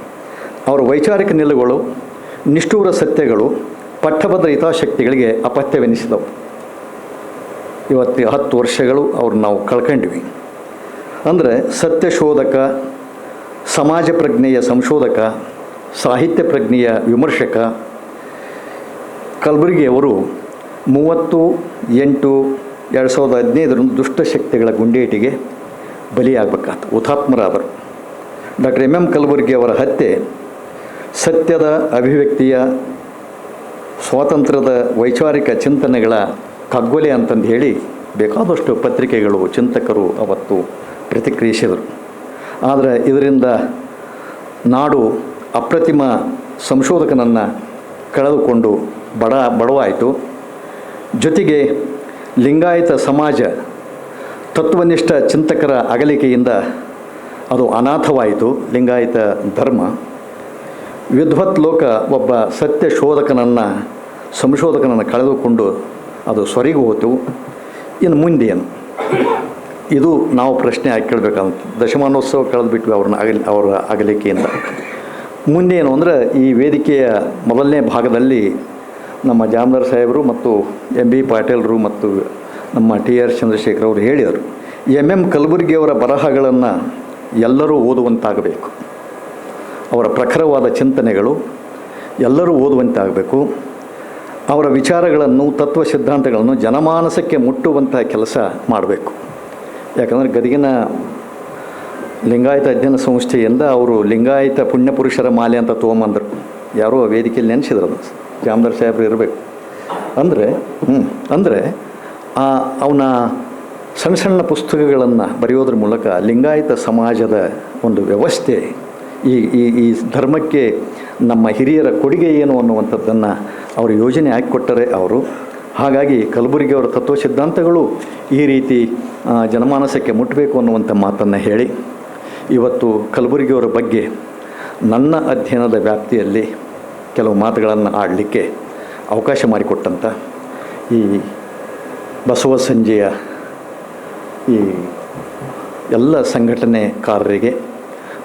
ಅವರ ವೈಚಾರಿಕ ನಿಲುವುಗಳು ನಿಷ್ಠೂರ ಸತ್ಯಗಳು ಪಟ್ಟಭದ್ರ ಹಿತಾಶಕ್ತಿಗಳಿಗೆ ಅಪತ್ಯವೆನಿಸಿದವು. ಇವತ್ತು ಹತ್ತು ವರ್ಷಗಳು ಅವ್ರು ನಾವು ಕಳ್ಕೊಂಡ್ವಿ. ಅಂದರೆ ಸತ್ಯಶೋಧಕ, ಸಮಾಜ ಪ್ರಜ್ಞೆಯ ಸಂಶೋಧಕ, ಸಾಹಿತ್ಯ ಪ್ರಜ್ಞೆಯ ವಿಮರ್ಶಕ ಕಲಬುರಗಿಯವರು ಮೂವತ್ತು ಎಂಟು ಎರಡು ಸಾವಿರದ ಹದಿನೈದರಂದು ದುಷ್ಟಶಕ್ತಿಗಳ ಗುಂಡೇಟಿಗೆ ಬಲಿಯಾಗಬೇಕಾತು. ಹುತಾತ್ಮರಾದರು. ಡಾಕ್ಟರ್ ಎಂ ಎಂ ಕಲಬುರ್ಗಿ ಅವರ ಹತ್ಯೆ ಸತ್ಯದ ಅಭಿವ್ಯಕ್ತಿಯ ಸ್ವಾತಂತ್ರ್ಯದ ವೈಚಾರಿಕ ಚಿಂತನೆಗಳ ಕಗ್ಗೊಲೆ ಅಂತಂದು ಹೇಳಿ ಬೇಕಾದಷ್ಟು ಪತ್ರಿಕೆಗಳು ಚಿಂತಕರು ಅವತ್ತು ಪ್ರತಿಕ್ರಿಯಿಸಿದರು. ಆದರೆ ಇದರಿಂದ ನಾಡು ಅಪ್ರತಿಮ ಸಂಶೋಧಕನನ್ನು ಕಳೆದುಕೊಂಡು ಬಡ ಬಡವಾಯಿತು. ಜೊತೆಗೆ ಲಿಂಗಾಯತ ಸಮಾಜ ತತ್ವನಿಷ್ಠ ಚಿಂತಕರ ಅಗಲಿಕೆಯಿಂದ ಅದು ಅನಾಥವಾಯಿತು. ಲಿಂಗಾಯತ ಧರ್ಮ ವಿದ್ವತ್ ಲೋಕ ಒಬ್ಬ ಸತ್ಯ ಶೋಧಕನನ್ನು, ಸಂಶೋಧಕನನ್ನು ಕಳೆದುಕೊಂಡು ಅದು ಸೊರಿಗು ಹೋತು. ಇನ್ನು ಮುಂದೇನು ಇದು ನಾವು ಪ್ರಶ್ನೆ ಹಾಕಿ ಕೇಳಬೇಕಂತ ದಶಮಾನೋತ್ಸವ ಕಳೆದುಬಿಟ್ವಿ ಅವ್ರನ್ನ ಅಗಲಿ ಅವರ ಅಗಲಿಕೆಯಿಂದ ಮುಂದೇನು ಅಂದರೆ, ಈ ವೇದಿಕೆಯ ಮೊದಲನೇ ಭಾಗದಲ್ಲಿ ನಮ್ಮ ಜಾಮದಾರ್ ಸಾಹೇಬರು ಮತ್ತು ಎಂ ಬಿ ಪಾಟೀಲ್ರು ಮತ್ತು ನಮ್ಮ ಟಿ ಆರ್ ಚಂದ್ರಶೇಖರ್ ಅವರು ಹೇಳಿದರು ಎಂ ಎಂ ಕಲಬುರ್ಗಿಯವರ ಬರಹಗಳನ್ನು ಎಲ್ಲರೂ ಓದುವಂತಾಗಬೇಕು. ಅವರ ಪ್ರಖರವಾದ ಚಿಂತನೆಗಳು ಎಲ್ಲರೂ ಓದುವಂತಾಗಬೇಕು. ಅವರ ವಿಚಾರಗಳನ್ನು, ತತ್ವ ಸಿದ್ಧಾಂತಗಳನ್ನು ಜನಮಾನಸಕ್ಕೆ ಮುಟ್ಟುವಂಥ ಕೆಲಸ ಮಾಡಬೇಕು. ಯಾಕಂದರೆ ಗದಗಿನ ಲಿಂಗಾಯತ ಅಧ್ಯಯನ ಸಂಸ್ಥೆಯಿಂದ ಅವರು ಲಿಂಗಾಯತ ಪುಣ್ಯಪುರುಷರ ಮಾಲೆ ಅಂತ ತೊಗೊಂಬಂದರು. ಯಾರೋ ವೇದಿಕೆಯಲ್ಲಿ ನೆನೆಸಿದ್ರು ಅದು ಜಾಮದಾರ್ ಸಾಹೇಬ್ರು ಇರಬೇಕು. ಅಂದರೆ ಹ್ಞೂ ಅಂದರೆ ಆ ಅವನ ಸಣ್ಣ ಸಣ್ಣ ಪುಸ್ತಕಗಳನ್ನು ಬರೆಯೋದ್ರ ಮೂಲಕ ಲಿಂಗಾಯತ ಸಮಾಜದ ಒಂದು ವ್ಯವಸ್ಥೆ ಈ ಈ ಈ ಧರ್ಮಕ್ಕೆ ನಮ್ಮ ಹಿರಿಯರ ಕೊಡುಗೆ ಏನು ಅನ್ನುವಂಥದ್ದನ್ನು ಅವರು ಯೋಜನೆ ಹಾಕಿಕೊಟ್ಟರೆ ಅವರು. ಹಾಗಾಗಿ ಕಲಬುರಗಿಯವರ ತತ್ವ ಸಿದ್ಧಾಂತಗಳು ಈ ರೀತಿ ಜನಮಾನಸಕ್ಕೆ ಮುಟ್ಟಬೇಕು ಅನ್ನುವಂಥ ಮಾತನ್ನು ಹೇಳಿ. ಇವತ್ತು ಕಲಬುರಗಿಯವರ ಬಗ್ಗೆ ನನ್ನ ಅಧ್ಯಯನದ ವ್ಯಾಪ್ತಿಯಲ್ಲಿ ಕೆಲವು ಮಾತುಗಳನ್ನು ಆಡಲಿಕ್ಕೆ ಅವಕಾಶ ಮಾಡಿಕೊಟ್ಟಂಥ ಈ ಬಸವ ಸಂಜೆಯ ಈ ಎಲ್ಲ ಸಂಘಟನೆಕಾರರಿಗೆ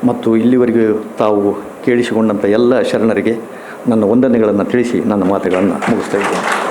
ಮತ್ತು ಇಲ್ಲಿವರೆಗೂ ತಾವು ಕೇಳಿಸಿಕೊಂಡಂಥ ಎಲ್ಲ ಶರಣರಿಗೆ ನನ್ನ ವಂದನೆಗಳನ್ನು ತಿಳಿಸಿ ನನ್ನ ಮಾತುಗಳನ್ನು ಮುಗಿಸ್ತಾ ಇದ್ದೇನೆ.